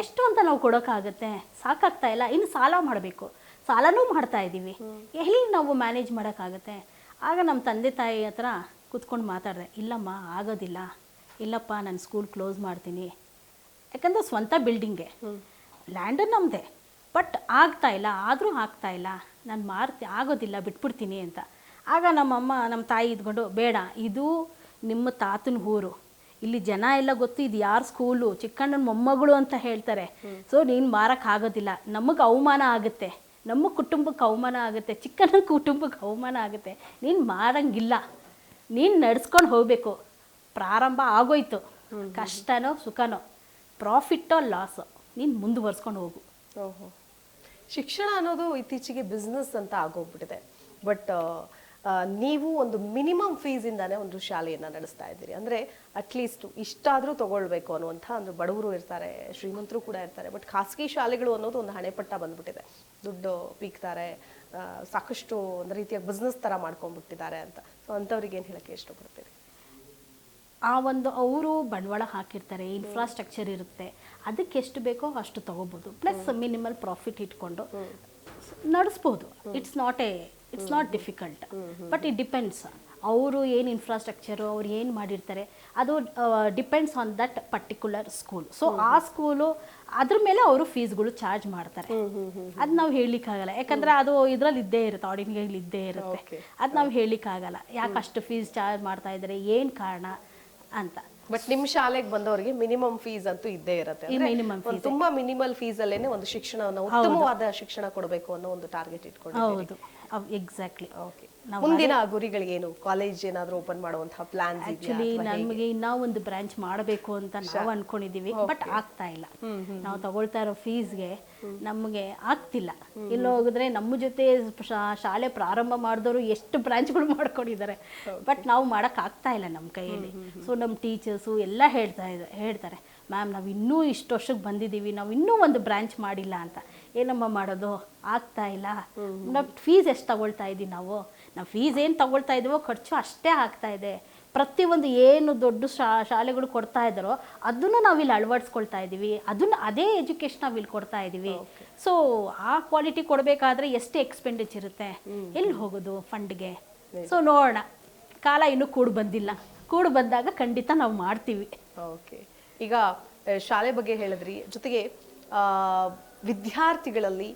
ಎಷ್ಟು ಅಂತ ನಾವು ಕೊಡೋಕ್ಕಾಗತ್ತೆ? ಸಾಕಾಗ್ತಾ ಇಲ್ಲ. ಇನ್ನು ಸಾಲ ಮಾಡಬೇಕು. ಸಾಲನೂ ಮಾಡ್ತಾ ಇದ್ದೀವಿ ಎಲ್ಲಿ ನಾವು ಮ್ಯಾನೇಜ್ ಮಾಡೋಕ್ಕಾಗತ್ತೆ? ಆಗ ನಮ್ಮ ತಂದೆ ತಾಯಿ ಹತ್ರ ಕೂತ್ಕೊಂಡು ಮಾತಾಡಿದೆ ಇಲ್ಲಮ್ಮ ಆಗೋದಿಲ್ಲ. ಇಲ್ಲಪ್ಪ ನಾನು ಸ್ಕೂಲ್ ಕ್ಲೋಸ್ ಮಾಡ್ತೀನಿ. ಯಾಕಂದ್ರೆ ಸ್ವಂತ ಬಿಲ್ಡಿಂಗೆ ಲ್ಯಾಂಡ್ ನಮ್ಮದೆ ಬಟ್ ಆಗ್ತಾ ಇಲ್ಲ ಆದರೂ ಆಗ್ತಾ ಇಲ್ಲ. ನಾನು ಮಾರ್ತಿ ಆಗೋದಿಲ್ಲ ಬಿಟ್ಬಿಡ್ತೀನಿ ಅಂತ. ಆಗ ನಮ್ಮಮ್ಮ ನಮ್ಮ ತಾಯಿ ಇದ್ಕೊಂಡು ಬೇಡ ಇದು ನಿಮ್ಮ ತಾತನ ಊರು. ಇಲ್ಲಿ ಜನ ಎಲ್ಲ ಗೊತ್ತು ಇದು ಯಾರು ಸ್ಕೂಲು ಚಿಕ್ಕಣ್ಣನ ಮೊಮ್ಮಗಳು ಅಂತ ಹೇಳ್ತಾರೆ. ಸೊ ನೀನು ಮಾರೋಕ್ಕಾಗೋದಿಲ್ಲ ನಮಗೆ ಅವಮಾನ ಆಗುತ್ತೆ. ನಮ್ಮ ಕುಟುಂಬಕ್ಕೆ ಅವಮಾನ ಆಗುತ್ತೆ. ಚಿಕ್ಕಣ್ಣನ ಕುಟುಂಬಕ್ಕೆ ಅವಮಾನ ಆಗುತ್ತೆ. ನೀನು ಮಾರಂಗಿಲ್ಲ. ನೀನು ನಡ್ಸ್ಕೊಂಡು ಹೋಗಬೇಕು. ಪ್ರಾರಂಭ ಆಗೋಯ್ತು. ಕಷ್ಟನೋ ಸುಖನೋ ಪ್ರಾಫಿಟ್ಟೋ ಲಾಸ್ ನೀನು ಮುಂದುವರ್ಸ್ಕೊಂಡು ಹೋಗು. ಓಹೋ. ಶಿಕ್ಷಣ ಅನ್ನೋದು ಇತ್ತೀಚೆಗೆ ಬಿಸ್ನೆಸ್ ಅಂತ ಆಗೋಗ್ಬಿಟ್ಟಿದೆ. ಬಟ್ ನೀವು ಒಂದು ಮಿನಿಮಮ್ ಫೀಸಿಂದಾನೇ ಒಂದು ಶಾಲೆಯನ್ನು ನಡೆಸ್ತಾ ಇದ್ದೀರಿ. ಅಂದರೆ ಅಟ್ಲೀಸ್ಟ್ ಇಷ್ಟಾದರೂ ತಗೊಳ್ಬೇಕು ಅನ್ನುವಂಥ ಒಂದು ಬಡವರು ಇರ್ತಾರೆ ಶ್ರೀಮಂತರು ಕೂಡ ಇರ್ತಾರೆ. ಬಟ್ ಖಾಸಗಿ ಶಾಲೆಗಳು ಅನ್ನೋದು ಒಂದು ಹಣೆಪಟ್ಟ ಬಂದ್ಬಿಟ್ಟಿದೆ. ದುಡ್ಡು ಪೀಕ್ತಾರೆ ಸಾಕಷ್ಟು ಒಂದು ರೀತಿಯ ಬಿಸ್ನೆಸ್ ಥರ ಮಾಡ್ಕೊಂಡ್ಬಿಟ್ಟಿದ್ದಾರೆ ಅಂತ. ಸೊ ಅಂಥವ್ರಿಗೆ ಏನು ಹೇಳೋಕ್ಕೆ ಇಷ್ಟಪಡ್ತೀರಿ? ಆ ಒಂದು ಅವರು ಬಂಡವಾಳ ಹಾಕಿರ್ತಾರೆ ಇನ್ಫ್ರಾಸ್ಟ್ರಕ್ಚರ್ ಇರುತ್ತೆ ಅದಕ್ಕೆ ಎಷ್ಟು ಬೇಕೋ ಅಷ್ಟು ತಗೋಬೋದು. ಪ್ಲಸ್ ಮಿನಿಮಲ್ ಪ್ರಾಫಿಟ್ ಇಟ್ಕೊಂಡು ನಡೆಸ್ಬೋದು. It's not a it's not difficult but it depends ಅವರು ಏನು ಇನ್ಫ್ರಾಸ್ಟ್ರಕ್ಚರು ಅವ್ರು ಏನು ಮಾಡಿರ್ತಾರೆ ಅದು depends on that particular school so ಆ ಸ್ಕೂಲು ಅದ್ರ ಮೇಲೆ ಅವರು ಫೀಸ್ಗಳು ಚಾರ್ಜ್ ಮಾಡ್ತಾರೆ. ಅದು ನಾವು ಹೇಳಲಿಕ್ಕಾಗಲ್ಲ. ಯಾಕಂದ್ರೆ ಅದು ಇದ್ರಲ್ಲಿ ಇದ್ದೇ ಇರುತ್ತೆ ಆಡಿಟಿಂಗ್ ಇದ್ದೇ ಇರುತ್ತೆ. ಅದು ನಾವು ಹೇಳಲಿಕ್ಕಾಗಲ್ಲ. ಯಾಕೆ ಅಷ್ಟು ಫೀಸ್ ಚಾರ್ಜ್ ಮಾಡ್ತಾ ಇದ್ದಾರೆ ಏನು ಕಾರಣ? ಅಂತ. ಬಟ್ ನಿಮ್ ಶಾಲೆಗೆ ಬಂದವರಿಗೆ ಮಿನಿಮಮ್ ಫೀಸ್ ಅಂತೂ ಇದ್ದೇ ಇರುತ್ತೆ. ಈ minimum ತುಂಬಾ ಮಿನಿಮಲ್ ಫೀಸ್ ಅಲ್ಲೇನೆ ಒಂದು ಶಿಕ್ಷಣವನ್ನು ಉತ್ತಮವಾದ ಶಿಕ್ಷಣ ಕೊಡಬೇಕು ಅನ್ನೋ ಒಂದು ಟಾರ್ಗೆಟ್ ಇಟ್ಕೊಂಡು ಹೌದು. ಎಕ್ಸಾಕ್ಟ್ಲಿ ಓಕೆ ಮುಂದಿನ ಗುರಿಗಳಿಗೇನು? ಕಾಲೇಜ್ ಏನಾದ್ರು ಓಪನ್ ಮಾಡುವಂತಹ ಪ್ಲಾನ್ಸ್ ಆಕ್ಚುಲಿ ನಮಗೆ ಇನ್ನೂ ಒಂದು ಬ್ರಾಂಚ್ ಮಾಡಬೇಕು ಅಂತ ನಾವು ಅನ್ಕೊಂಡಿದೀವಿ ಬಟ್ ಆಗ್ತಾ ಇಲ್ಲ. ನಾವು ತಗೊಳ್ತಾ ಇರೋ ಫೀಸ್ಗೆ ನಮಗೆ ಆಗ್ತಿಲ್ಲ. ಇಲ್ಲಿ ಹೋಗಿದ್ರೆ ನಮ್ಮ ಜೊತೆ ಶಾಲೆ ಪ್ರಾರಂಭ ಮಾಡಿದವರು ಎಷ್ಟು ಬ್ರಾಂಚ್ಗಳು ಮಾಡ್ಕೊಂಡಿದ್ದಾರೆ. ಬಟ್ ನಾವು ಮಾಡಕ್ ಆಗ್ತಾ ಇಲ್ಲ ನಮ್ಮ ಕೈಯಲ್ಲಿ. ಸೊ ನಮ್ಮ ಟೀಚರ್ಸು ಎಲ್ಲ ಹೇಳ್ತಾ ಇದ್ದಾರೆ ಹೇಳ್ತಾರೆ ಮ್ಯಾಮ್ ನಾವು ಇನ್ನೂ ಇಷ್ಟು ವರ್ಷಕ್ಕೆ ಬಂದಿದ್ದೀವಿ ನಾವು ಇನ್ನೂ ಒಂದು ಬ್ರಾಂಚ್ ಮಾಡಿಲ್ಲ ಅಂತ. ಏನಮ್ಮ ಮಾಡೋದು? ಆಗ್ತಾ ಇಲ್ಲ. ನಾವು ಫೀಸ್ ಎಷ್ಟು ತಗೊಳ್ತಾ ಇದ್ದೀವಿ ನಾವು? ನಾವು ಫೀಸ್ ಏನು ತಗೊಳ್ತಾ ಇದ್ದೀವೋ ಖರ್ಚು ಅಷ್ಟೇ ಆಗ್ತಾ ಇದೆ. ಪ್ರತಿಯೊಂದು ಏನು ದೊಡ್ಡ ಶಾ ಶಾಲೆಗಳು ಕೊಡ್ತಾ ಇದ್ದಾರೋ ಅದನ್ನು ನಾವಿಲ್ಲಿ ಅಳವಡಿಸ್ಕೊಳ್ತಾ ಇದ್ದೀವಿ ಅದನ್ನು ಅದೇ ಎಜುಕೇಶನ್ ನಾವು ಇಲ್ಲಿ ಕೊಡ್ತಾ ಇದ್ದೀವಿ ಸೊ ಆ ಕ್ವಾಲಿಟಿ ಕೊಡಬೇಕಾದ್ರೆ ಎಷ್ಟು ಎಕ್ಸ್ಪೆಂಡಿಚರ್ ಇರುತ್ತೆ? ಎಲ್ಲಿ ಹೋಗೋದು ಫಂಡ್ಗೆ ಸೊ ನೋಡೋಣ. ಕಾಲ ಇನ್ನೂ ಕೂಡ ಬಂದಿಲ್ಲ. ಕೂಡು ಬಂದಾಗ ಖಂಡಿತ ನಾವು ಮಾಡ್ತೀವಿ. ಓಕೆ ಈಗ ಶಾಲೆ ಬಗ್ಗೆ ಹೇಳಿದ್ರಿ. ಜೊತೆಗೆ ವಿದ್ಯಾರ್ಥಿಗಳಲ್ಲಿ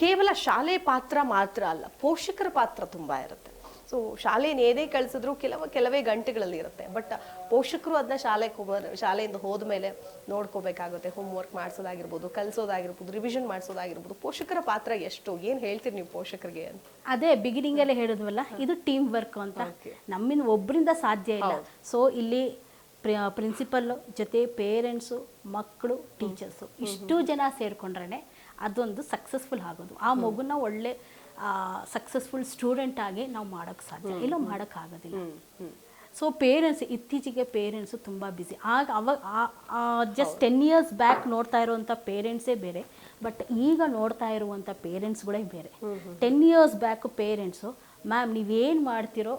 ಕೇವಲ ಶಾಲೆ ಪಾತ್ರ ಮಾತ್ರ ಅಲ್ಲ ಪೋಷಕರ ಪಾತ್ರ ತುಂಬಾ ಇರುತ್ತೆ. ಸೊ ಶಾಲೆಯನ್ನು ಏನೇ ಕಳಿಸಿದ್ರು ಕೆಲವು ಕೆಲವೇ ಗಂಟೆಗಳಲ್ಲಿ ಇರುತ್ತೆ. ಬಟ್ ಪೋಷಕರು ಅದನ್ನ ಶಾಲೆಗೆ ಹೋಗೋ ಶಾಲೆಯಿಂದ ಹೋದ್ಮೇಲೆ ನೋಡ್ಕೋಬೇಕಾಗುತ್ತೆ. ಹೋಮ್ ವರ್ಕ್ ಮಾಡಿಸೋದಾಗಿರ್ಬೋದು ಕಲಿಸೋದಾಗಿರ್ಬೋದು ರಿವಿಷನ್ ಮಾಡಿಸೋದಾಗಿರ್ಬೋದು. ಪೋಷಕರ ಪಾತ್ರ ಎಷ್ಟು? ಏನು ಹೇಳ್ತೀರಿ ನೀವು ಪೋಷಕರಿಗೆ ಅಂತ? ಅದೇ ಬಿಗಿನಿಂಗಲ್ಲೇ ಹೇಳಿದ್ವಲ್ಲ ಇದು ಟೀಮ್ ವರ್ಕ್ ಅಂತ. ನಮ್ಮಿಂದ ಒಬ್ಬರಿಂದ ಸಾಧ್ಯ ಇಲ್ಲ. ಸೊ ಇಲ್ಲಿ ಪ್ರಿನ್ಸಿಪಲ್ ಜೊತೆ ಪೇರೆಂಟ್ಸು ಮಕ್ಕಳು ಟೀಚರ್ಸು ಇಷ್ಟು ಜನ ಸೇರ್ಕೊಂಡ್ರೆನೆ ಅದೊಂದು ಸಕ್ಸಸ್ಫುಲ್ ಆಗೋದು. ಆ ಮಗುನ ಒಳ್ಳೆ ಸಕ್ಸಸ್ಫುಲ್ ಸ್ಟೂಡೆಂಟ್ ಆಗಿ ನಾವು ಮಾಡೋಕ್ಕೆ ಸಾಧ್ಯ. ಇಲ್ಲ ಮಾಡೋಕ್ಕಾಗೋದಿಲ್ಲ ಸೊ ಪೇರೆಂಟ್ಸ್ ಇತ್ತೀಚೆಗೆ ಪೇರೆಂಟ್ಸು ತುಂಬ ಬ್ಯುಸಿ ಆಗ ಅವಾಗ ಜಸ್ಟ್ ಟೆನ್ ಇಯರ್ಸ್ ಬ್ಯಾಕ್ ನೋಡ್ತಾ ಇರುವಂಥ ಪೇರೆಂಟ್ಸೇ ಬೇರೆ ಬಟ್ ಈಗ ನೋಡ್ತಾ ಇರುವಂಥ ಪೇರೆಂಟ್ಸ್ಗಳೇ ಬೇರೆ. Ten years back parents ma'am ನೀವೇನು ಮಾಡ್ತಿರೋ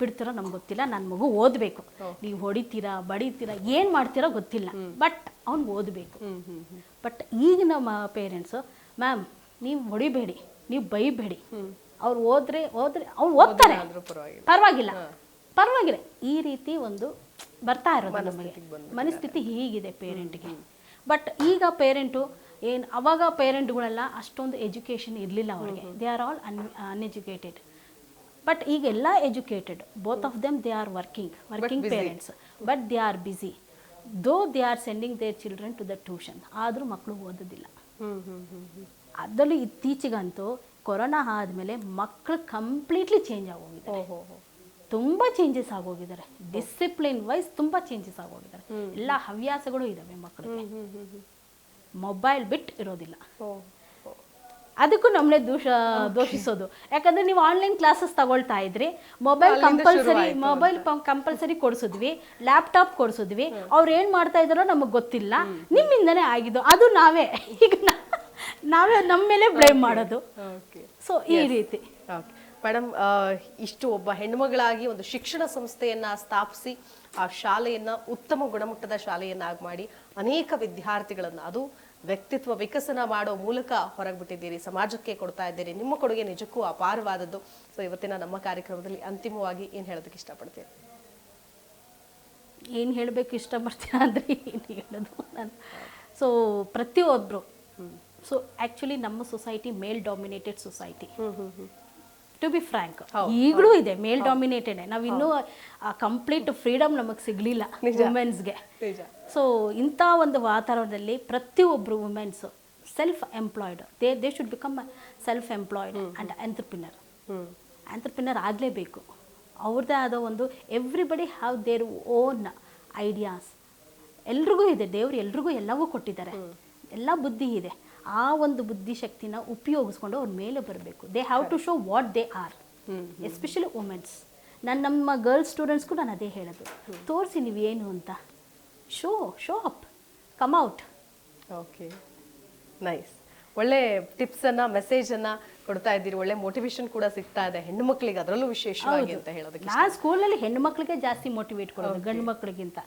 ಬಿಡ್ತಿರೋ ನಮ್ಗೆ ಗೊತ್ತಿಲ್ಲ. ನನ್ನ ಮಗು ಓದಬೇಕು. ನೀವು ಹೊಡಿತೀರಾ ಬಡಿತೀರಾ ಏನು ಮಾಡ್ತೀರೋ ಗೊತ್ತಿಲ್ಲ. ಬಟ್ ಅವ್ನು ಓದಬೇಕು. ಬಟ್ ಈಗಿನ ಮ ಪೇರೆಂಟ್ಸು ಮ್ಯಾಮ್ ನೀವು ಹೊಡಿಬೇಡಿ. ನೀವು ಬೈಬೇಡಿ. ಅವ್ರು ಓದ್ರೆ ಓದ್ರೆ ಅವ್ರು ಓದ್ತಾರೆ ಪರವಾಗಿಲ್ಲ. ಪರವಾಗಿಲ್ಲ. ಈ ರೀತಿ ಒಂದು ಬರ್ತಾ ಇರೋದು ನಮಗೆ. ಮನಸ್ಥಿತಿ ಹೀಗಿದೆ ಪೇರೆಂಟ್ಗೆ ಬಟ್ ಈಗ ಪೇರೆಂಟು ಏನು ಅವಾಗ ಪೇರೆಂಟ್ಗಳೆಲ್ಲ ಅಷ್ಟೊಂದು ಎಜುಕೇಷನ್ ಇರಲಿಲ್ಲ ಅವ್ರಿಗೆ. They are all un uneducated but ಈಗ ಎಲ್ಲ educated both of them they are working working parents but they are busy though they are sending their children to the tuition ಆದರೂ ಮಕ್ಕಳು ಓದೋದಿಲ್ಲ. ಹ್ಞೂ ಹ್ಞೂ ಹ್ಞೂ ಹ್ಮ್. ಅದರಲ್ಲೂ ಇತ್ತೀಚೆಗಂತೂ ಕೊರೋನಾ ಆದಮೇಲೆ ಮಕ್ಕಳು ಕಂಪ್ಲೀಟ್ಲಿ ಚೇಂಜ್ ಆಗೋಗಿದೆ ತುಂಬ ಚೇಂಜಸ್ ಆಗೋಗಿದ್ದಾರೆ. ಡಿಸಿಪ್ಲಿನ್ ವೈಸ್ ತುಂಬ ಚೇಂಜಸ್ ಆಗೋಗಿದ್ದಾರೆ. ಎಲ್ಲ ಹವ್ಯಾಸಗಳು ಇದಾವೆ ಮಕ್ಕಳಿಗೆ ಮೊಬೈಲ್ ಬಿಟ್ಟು ಇರೋದಿಲ್ಲ. ಅದಕ್ಕೂ ನಮ್ಮನ್ನೇ ದೂಷ ದೋಷಿಸೋದು. ಯಾಕಂದ್ರೆ ನೀವು ಆನ್ಲೈನ್ ಕ್ಲಾಸಸ್ ತಗೊಳ್ತಾ ಇದ್ರಿ ಮೊಬೈಲ್ ಕಂಪಲ್ಸರಿ ಮೊಬೈಲ್ ಕಂಪಲ್ಸರಿ ಕೊಡಿಸಿದ್ವಿ ಲ್ಯಾಪ್ಟಾಪ್ ಕೊಡಿಸಿದ್ವಿ. ಅವ್ರು ಏನು ಮಾಡ್ತಾ ಇದ್ದಾರೋ ನಮಗೆ ಗೊತ್ತಿಲ್ಲ. ನಿಮ್ಮಿಂದನೇ ಆಗಿದ್ದು. ಅದು ನಾವೇ. ಈಗ ನಾವೇ ನಮ್ಮ ಮೇಲೆ ಬ್ಲೇಮ್ ಮಾಡೋದು. ಸೊ ಈ ರೀತಿ. ಓಕೆ ಮೇಡಮ್ ಇಷ್ಟು ಒಬ್ಬ ಹೆಣ್ಮಗಳಾಗಿ ಒಂದು ಶಿಕ್ಷಣ ಸಂಸ್ಥೆಯನ್ನ ಸ್ಥಾಪಿಸಿ ಆ ಶಾಲೆಯನ್ನ ಉತ್ತಮ ಗುಣಮಟ್ಟದ ಶಾಲೆಯನ್ನಾಗಿ ಮಾಡಿ ಅನೇಕ ವಿದ್ಯಾರ್ಥಿಗಳನ್ನ ಅದು ವ್ಯಕ್ತಿತ್ವ ವಿಕಸನ ಮಾಡೋ ಮೂಲಕ ಹೊರಗೆ ಬಿಟ್ಟಿದ್ದೀರಿ ಸಮಾಜಕ್ಕೆ ಕೊಡ್ತಾ ಇದ್ದೀರಿ ನಿಮ್ಮ ಕೊಡುಗೆ ನಿಜಕ್ಕೂ ಅಪಾರವಾದದ್ದು. ಸೊ ಇವತ್ತಿನ ನಮ್ಮ ಕಾರ್ಯಕ್ರಮದಲ್ಲಿ ಅಂತಿಮವಾಗಿ ಏನ್ ಹೇಳೋದಕ್ಕೆ ಇಷ್ಟಪಡ್ತೀರಿ? ಏನು ಹೇಳಬೇಕು ಇಷ್ಟಪಡ್ತೀರಾ ಅಂದರೆ ಏನು ಹೇಳೋದು? ನಾನು ಸೊ ಪ್ರತಿಯೊಬ್ಬರು ಸೊ ಆ್ಯಕ್ಚುಲಿ ನಮ್ಮ society male dominated society to be frank ಈಗಲೂ ಇದೆ ಮೇಲ್ ಡಾಮಿನೇಟೆಡ್ ನಾವು ಇನ್ನೂ ಕಂಪ್ಲೀಟ್ ಫ್ರೀಡಮ್ ನಮಗೆ ಸಿಗಲಿಲ್ಲ ವುಮೆನ್ಸ್ಗೆ ಸೊ ಇಂಥ ಒಂದು ವಾತಾವರಣದಲ್ಲಿ ಪ್ರತಿಯೊಬ್ಬರು womens self employed they they should become self employed and entrepreneur entrepreneur ಆಗಲೇಬೇಕು. ಅವ್ರದ್ದೇ ಆದ ಒಂದು everybody have their own ideas ಎಲ್ರಿಗೂ ಇದೆ ದೇವ್ರು ಎಲ್ರಿಗೂ ಎಲ್ಲವೂ ಕೊಟ್ಟಿದ್ದಾರೆ. ಎಲ್ಲ ಬುದ್ಧಿ ಇದೆ. ಆ ಒಂದು ಬುದ್ಧಿಶಕ್ತಿನ ಉಪಯೋಗಿಸ್ಕೊಂಡು ಅವ್ರ ಮೇಲೆ ಬರಬೇಕು. They have to show what they are especially womens ನಾನು ನಮ್ಮ ಗರ್ಲ್ಸ್ ಸ್ಟೂಡೆಂಟ್ಸ್ಗೂ ನಾನು ಅದೇ ಹೇಳೋದು. ತೋರಿಸಿ ನೀವು ಏನು ಅಂತ. Show show up come out okay nice ಒಳ್ಳೆ ಟಿಪ್ಸನ್ನು ಮೆಸೇಜನ್ನು ಕೊಡ್ತಾ ಇದ್ದೀರಿ ಒಳ್ಳೆ ಮೋಟಿವೇಶನ್ ಕೂಡ ಸಿಗ್ತಾ ಇದೆ ಹೆಣ್ಣು ಮಕ್ಕಳಿಗೆ ಅದರಲ್ಲೂ ವಿಶೇಷವಾಗಿ ಅಂತ ಹೇಳೋದಕ್ಕೆ ನಾನು ಸ್ಕೂಲಲ್ಲಿ ಹೆಣ್ಣು ಮಕ್ಕಳಿಗೆ ಜಾಸ್ತಿ ಮೋಟಿವೇಟ್ ಕೊಡೋದು ಗಂಡು ಮಕ್ಕಳಿಗಿಂತ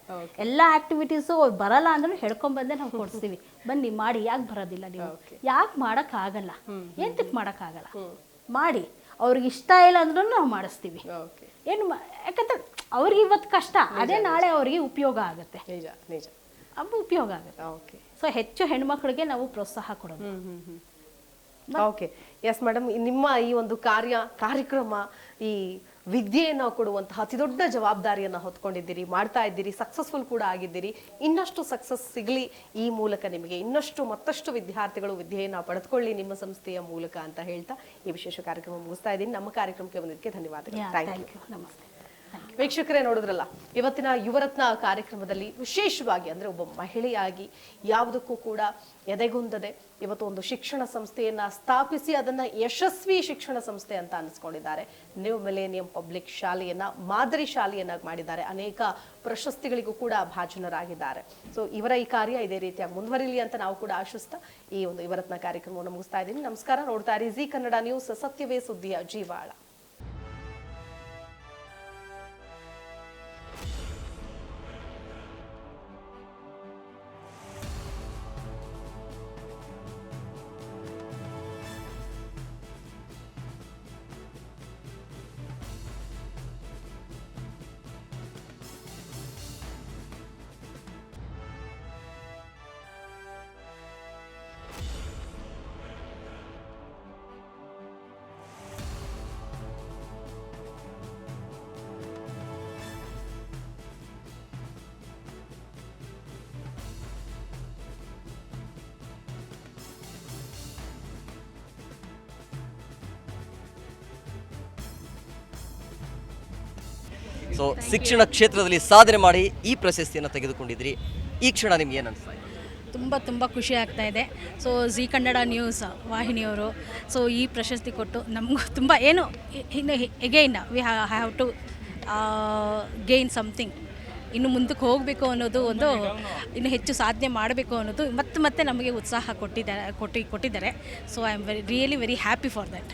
ಎಲ್ಲ ಆಕ್ಟಿವಿಟೀಸು ಅವ್ರು ಬರಲ್ಲ ಅಂದ್ರೆ ಹೇಳ್ಕೊಂಬಂದೇ ನಾವು ಕೊಡ್ತೀವಿ ಬನ್ನಿ ಮಾಡಿ ಯಾಕೆ ಬರೋದಿಲ್ಲ ನೀವು? ಯಾಕೆ ಮಾಡೋಕ್ಕಾಗಲ್ಲ? ಎಂತಕ್ಕೆ ಮಾಡೋಕ್ಕಾಗಲ್ಲ? ಮಾಡಿ. ಅವ್ರಿಗೆ ಇಷ್ಟ ಇಲ್ಲ ಅಂದ್ರೂ ನಾವು ಮಾಡಿಸ್ತೀವಿ. ಏನು ಯಾಕಂದ್ರೆ ಅವ್ರಿಗೆ ಇವತ್ತು ಕಷ್ಟ ಅದೇ ನಾಳೆ ಅವರಿಗೆ ಉಪಯೋಗ ಆಗುತ್ತೆ. ನಿಜ ನಿಜ. ಉಪಯೋಗ ಆಗುತ್ತೆ. ಓಕೆ ಸೊ ಹೆಚ್ಚು ಹೆಣ್ಮಕ್ಳಿಗೆ ನಾವು ಪ್ರೋತ್ಸಾಹ ಕೊಡೋದು. ಓಕೆ ಎಸ್ ಮೇಡಮ್ ನಿಮ್ಮ ಈ ಒಂದು ಕಾರ್ಯ ಕಾರ್ಯಕ್ರಮ ಈ ವಿದ್ಯೆಯನ್ನು ಕೊಡುವಂತಹ ಅತಿದೊಡ್ಡ ಜವಾಬ್ದಾರಿಯನ್ನ ಹೊತ್ಕೊಂಡಿದ್ದೀರಿ ಮಾಡ್ತಾ ಇದ್ದೀರಿ ಸಕ್ಸಸ್ಫುಲ್ ಕೂಡ ಆಗಿದ್ದೀರಿ. ಇನ್ನಷ್ಟು ಸಕ್ಸಸ್ ಸಿಗಲಿ ಈ ಮೂಲಕ ನಿಮಗೆ. ಇನ್ನಷ್ಟು ಮತ್ತಷ್ಟು ವಿದ್ಯಾರ್ಥಿಗಳು ವಿದ್ಯೆಯನ್ನ ಪಡೆದುಕೊಳ್ಳಿ ನಿಮ್ಮ ಸಂಸ್ಥೆಯ ಮೂಲಕ ಅಂತ ಹೇಳ್ತಾ ಈ ವಿಶೇಷ ಕಾರ್ಯಕ್ರಮ ಮುಗಿಸ್ತಾ ಇದ್ದೀನಿ. ನಮ್ಮ ಕಾರ್ಯಕ್ರಮಕ್ಕೆ ಬಂದಿದ್ದಕ್ಕೆ ಧನ್ಯವಾದಗಳು. ಥ್ಯಾಂಕ್ ಯು ನಮಸ್ತೆ. ವೀಕ್ಷಕರೇ ನೋಡಿದ್ರಲ್ಲ, ಇವತ್ತಿನ ಯುವರತ್ನ ಕಾರ್ಯಕ್ರಮದಲ್ಲಿ ವಿಶೇಷವಾಗಿ ಅಂದ್ರೆ ಒಬ್ಬ ಮಹಿಳೆಯಾಗಿ ಯಾವುದಕ್ಕೂ ಕೂಡ ಎದೆಗುಂದದೆ ಇವತ್ತು ಒಂದು ಶಿಕ್ಷಣ ಸಂಸ್ಥೆಯನ್ನ ಸ್ಥಾಪಿಸಿ ಅದನ್ನ ಯಶಸ್ವಿ ಶಿಕ್ಷಣ ಸಂಸ್ಥೆ ಅಂತ ಅನಿಸ್ಕೊಂಡಿದ್ದಾರೆ. ನ್ಯೂ ಮಿಲೇನಿಯಂ ಪಬ್ಲಿಕ್ ಶಾಲೆಯನ್ನ, ಮಾದರಿ ಶಾಲೆಯನ್ನಾಗಿ ಮಾಡಿದ್ದಾರೆ. ಅನೇಕ ಪ್ರಶಸ್ತಿಗಳಿಗೂ ಕೂಡ ಭಾಜನರಾಗಿದ್ದಾರೆ. ಸೊ ಇವರ ಈ ಕಾರ್ಯ ಇದೇ ರೀತಿಯಾಗಿ ಮುಂದುವರಿಲಿ ಅಂತ ನಾವು ಕೂಡ ಆಶಿಸ್ತಾ ಈ ಒಂದು ಯುವರತ್ನ ಕಾರ್ಯಕ್ರಮವನ್ನು ಮುಗಿಸ್ತಾ ಇದ್ದೀನಿ. ನಮಸ್ಕಾರ. ನೋಡ್ತಾ ಇರಿ, ಜಿ ಕನ್ನಡ ನ್ಯೂಸ್, ಸತ್ಯವೇ ಸುದ್ದಿಯ ಜೀವಾಳ. ಸೊ ಶಿಕ್ಷಣ ಕ್ಷೇತ್ರದಲ್ಲಿ ಸಾಧನೆ ಮಾಡಿ ಈ ಪ್ರಶಸ್ತಿಯನ್ನು ತೆಗೆದುಕೊಂಡಿದ್ರಿ. ಈ ಕ್ಷಣ ನಿಮ್ಗೆ ಏನು ಅನಿಸ್ತಾ? ಇದೆ ತುಂಬ ತುಂಬ ಖುಷಿ ಆಗ್ತಾ ಇದೆ. ಸೊ ಜಿ ಕನ್ನಡ ನ್ಯೂಸ್ ವಾಹಿನಿಯವರು ಸೊ ಈ ಪ್ರಶಸ್ತಿ ಕೊಟ್ಟು ನಮಗೂ ತುಂಬ ಏನು ಇನ್ನು again we have to gain something ಇನ್ನು ಮುಂದಕ್ಕೆ ಹೋಗಬೇಕು ಅನ್ನೋದು ಒಂದು ಇನ್ನು ಹೆಚ್ಚು ಸಾಧನೆ ಮಾಡಬೇಕು ಅನ್ನೋದು ಮತ್ತೆ ಮತ್ತೆ ನಮಗೆ ಉತ್ಸಾಹ ಕೊಟ್ಟಿದ್ದಾರೆ ಕೊಟ್ಟಿ ಕೊಟ್ಟಿದ್ದಾರೆ. So I am very really very happy for that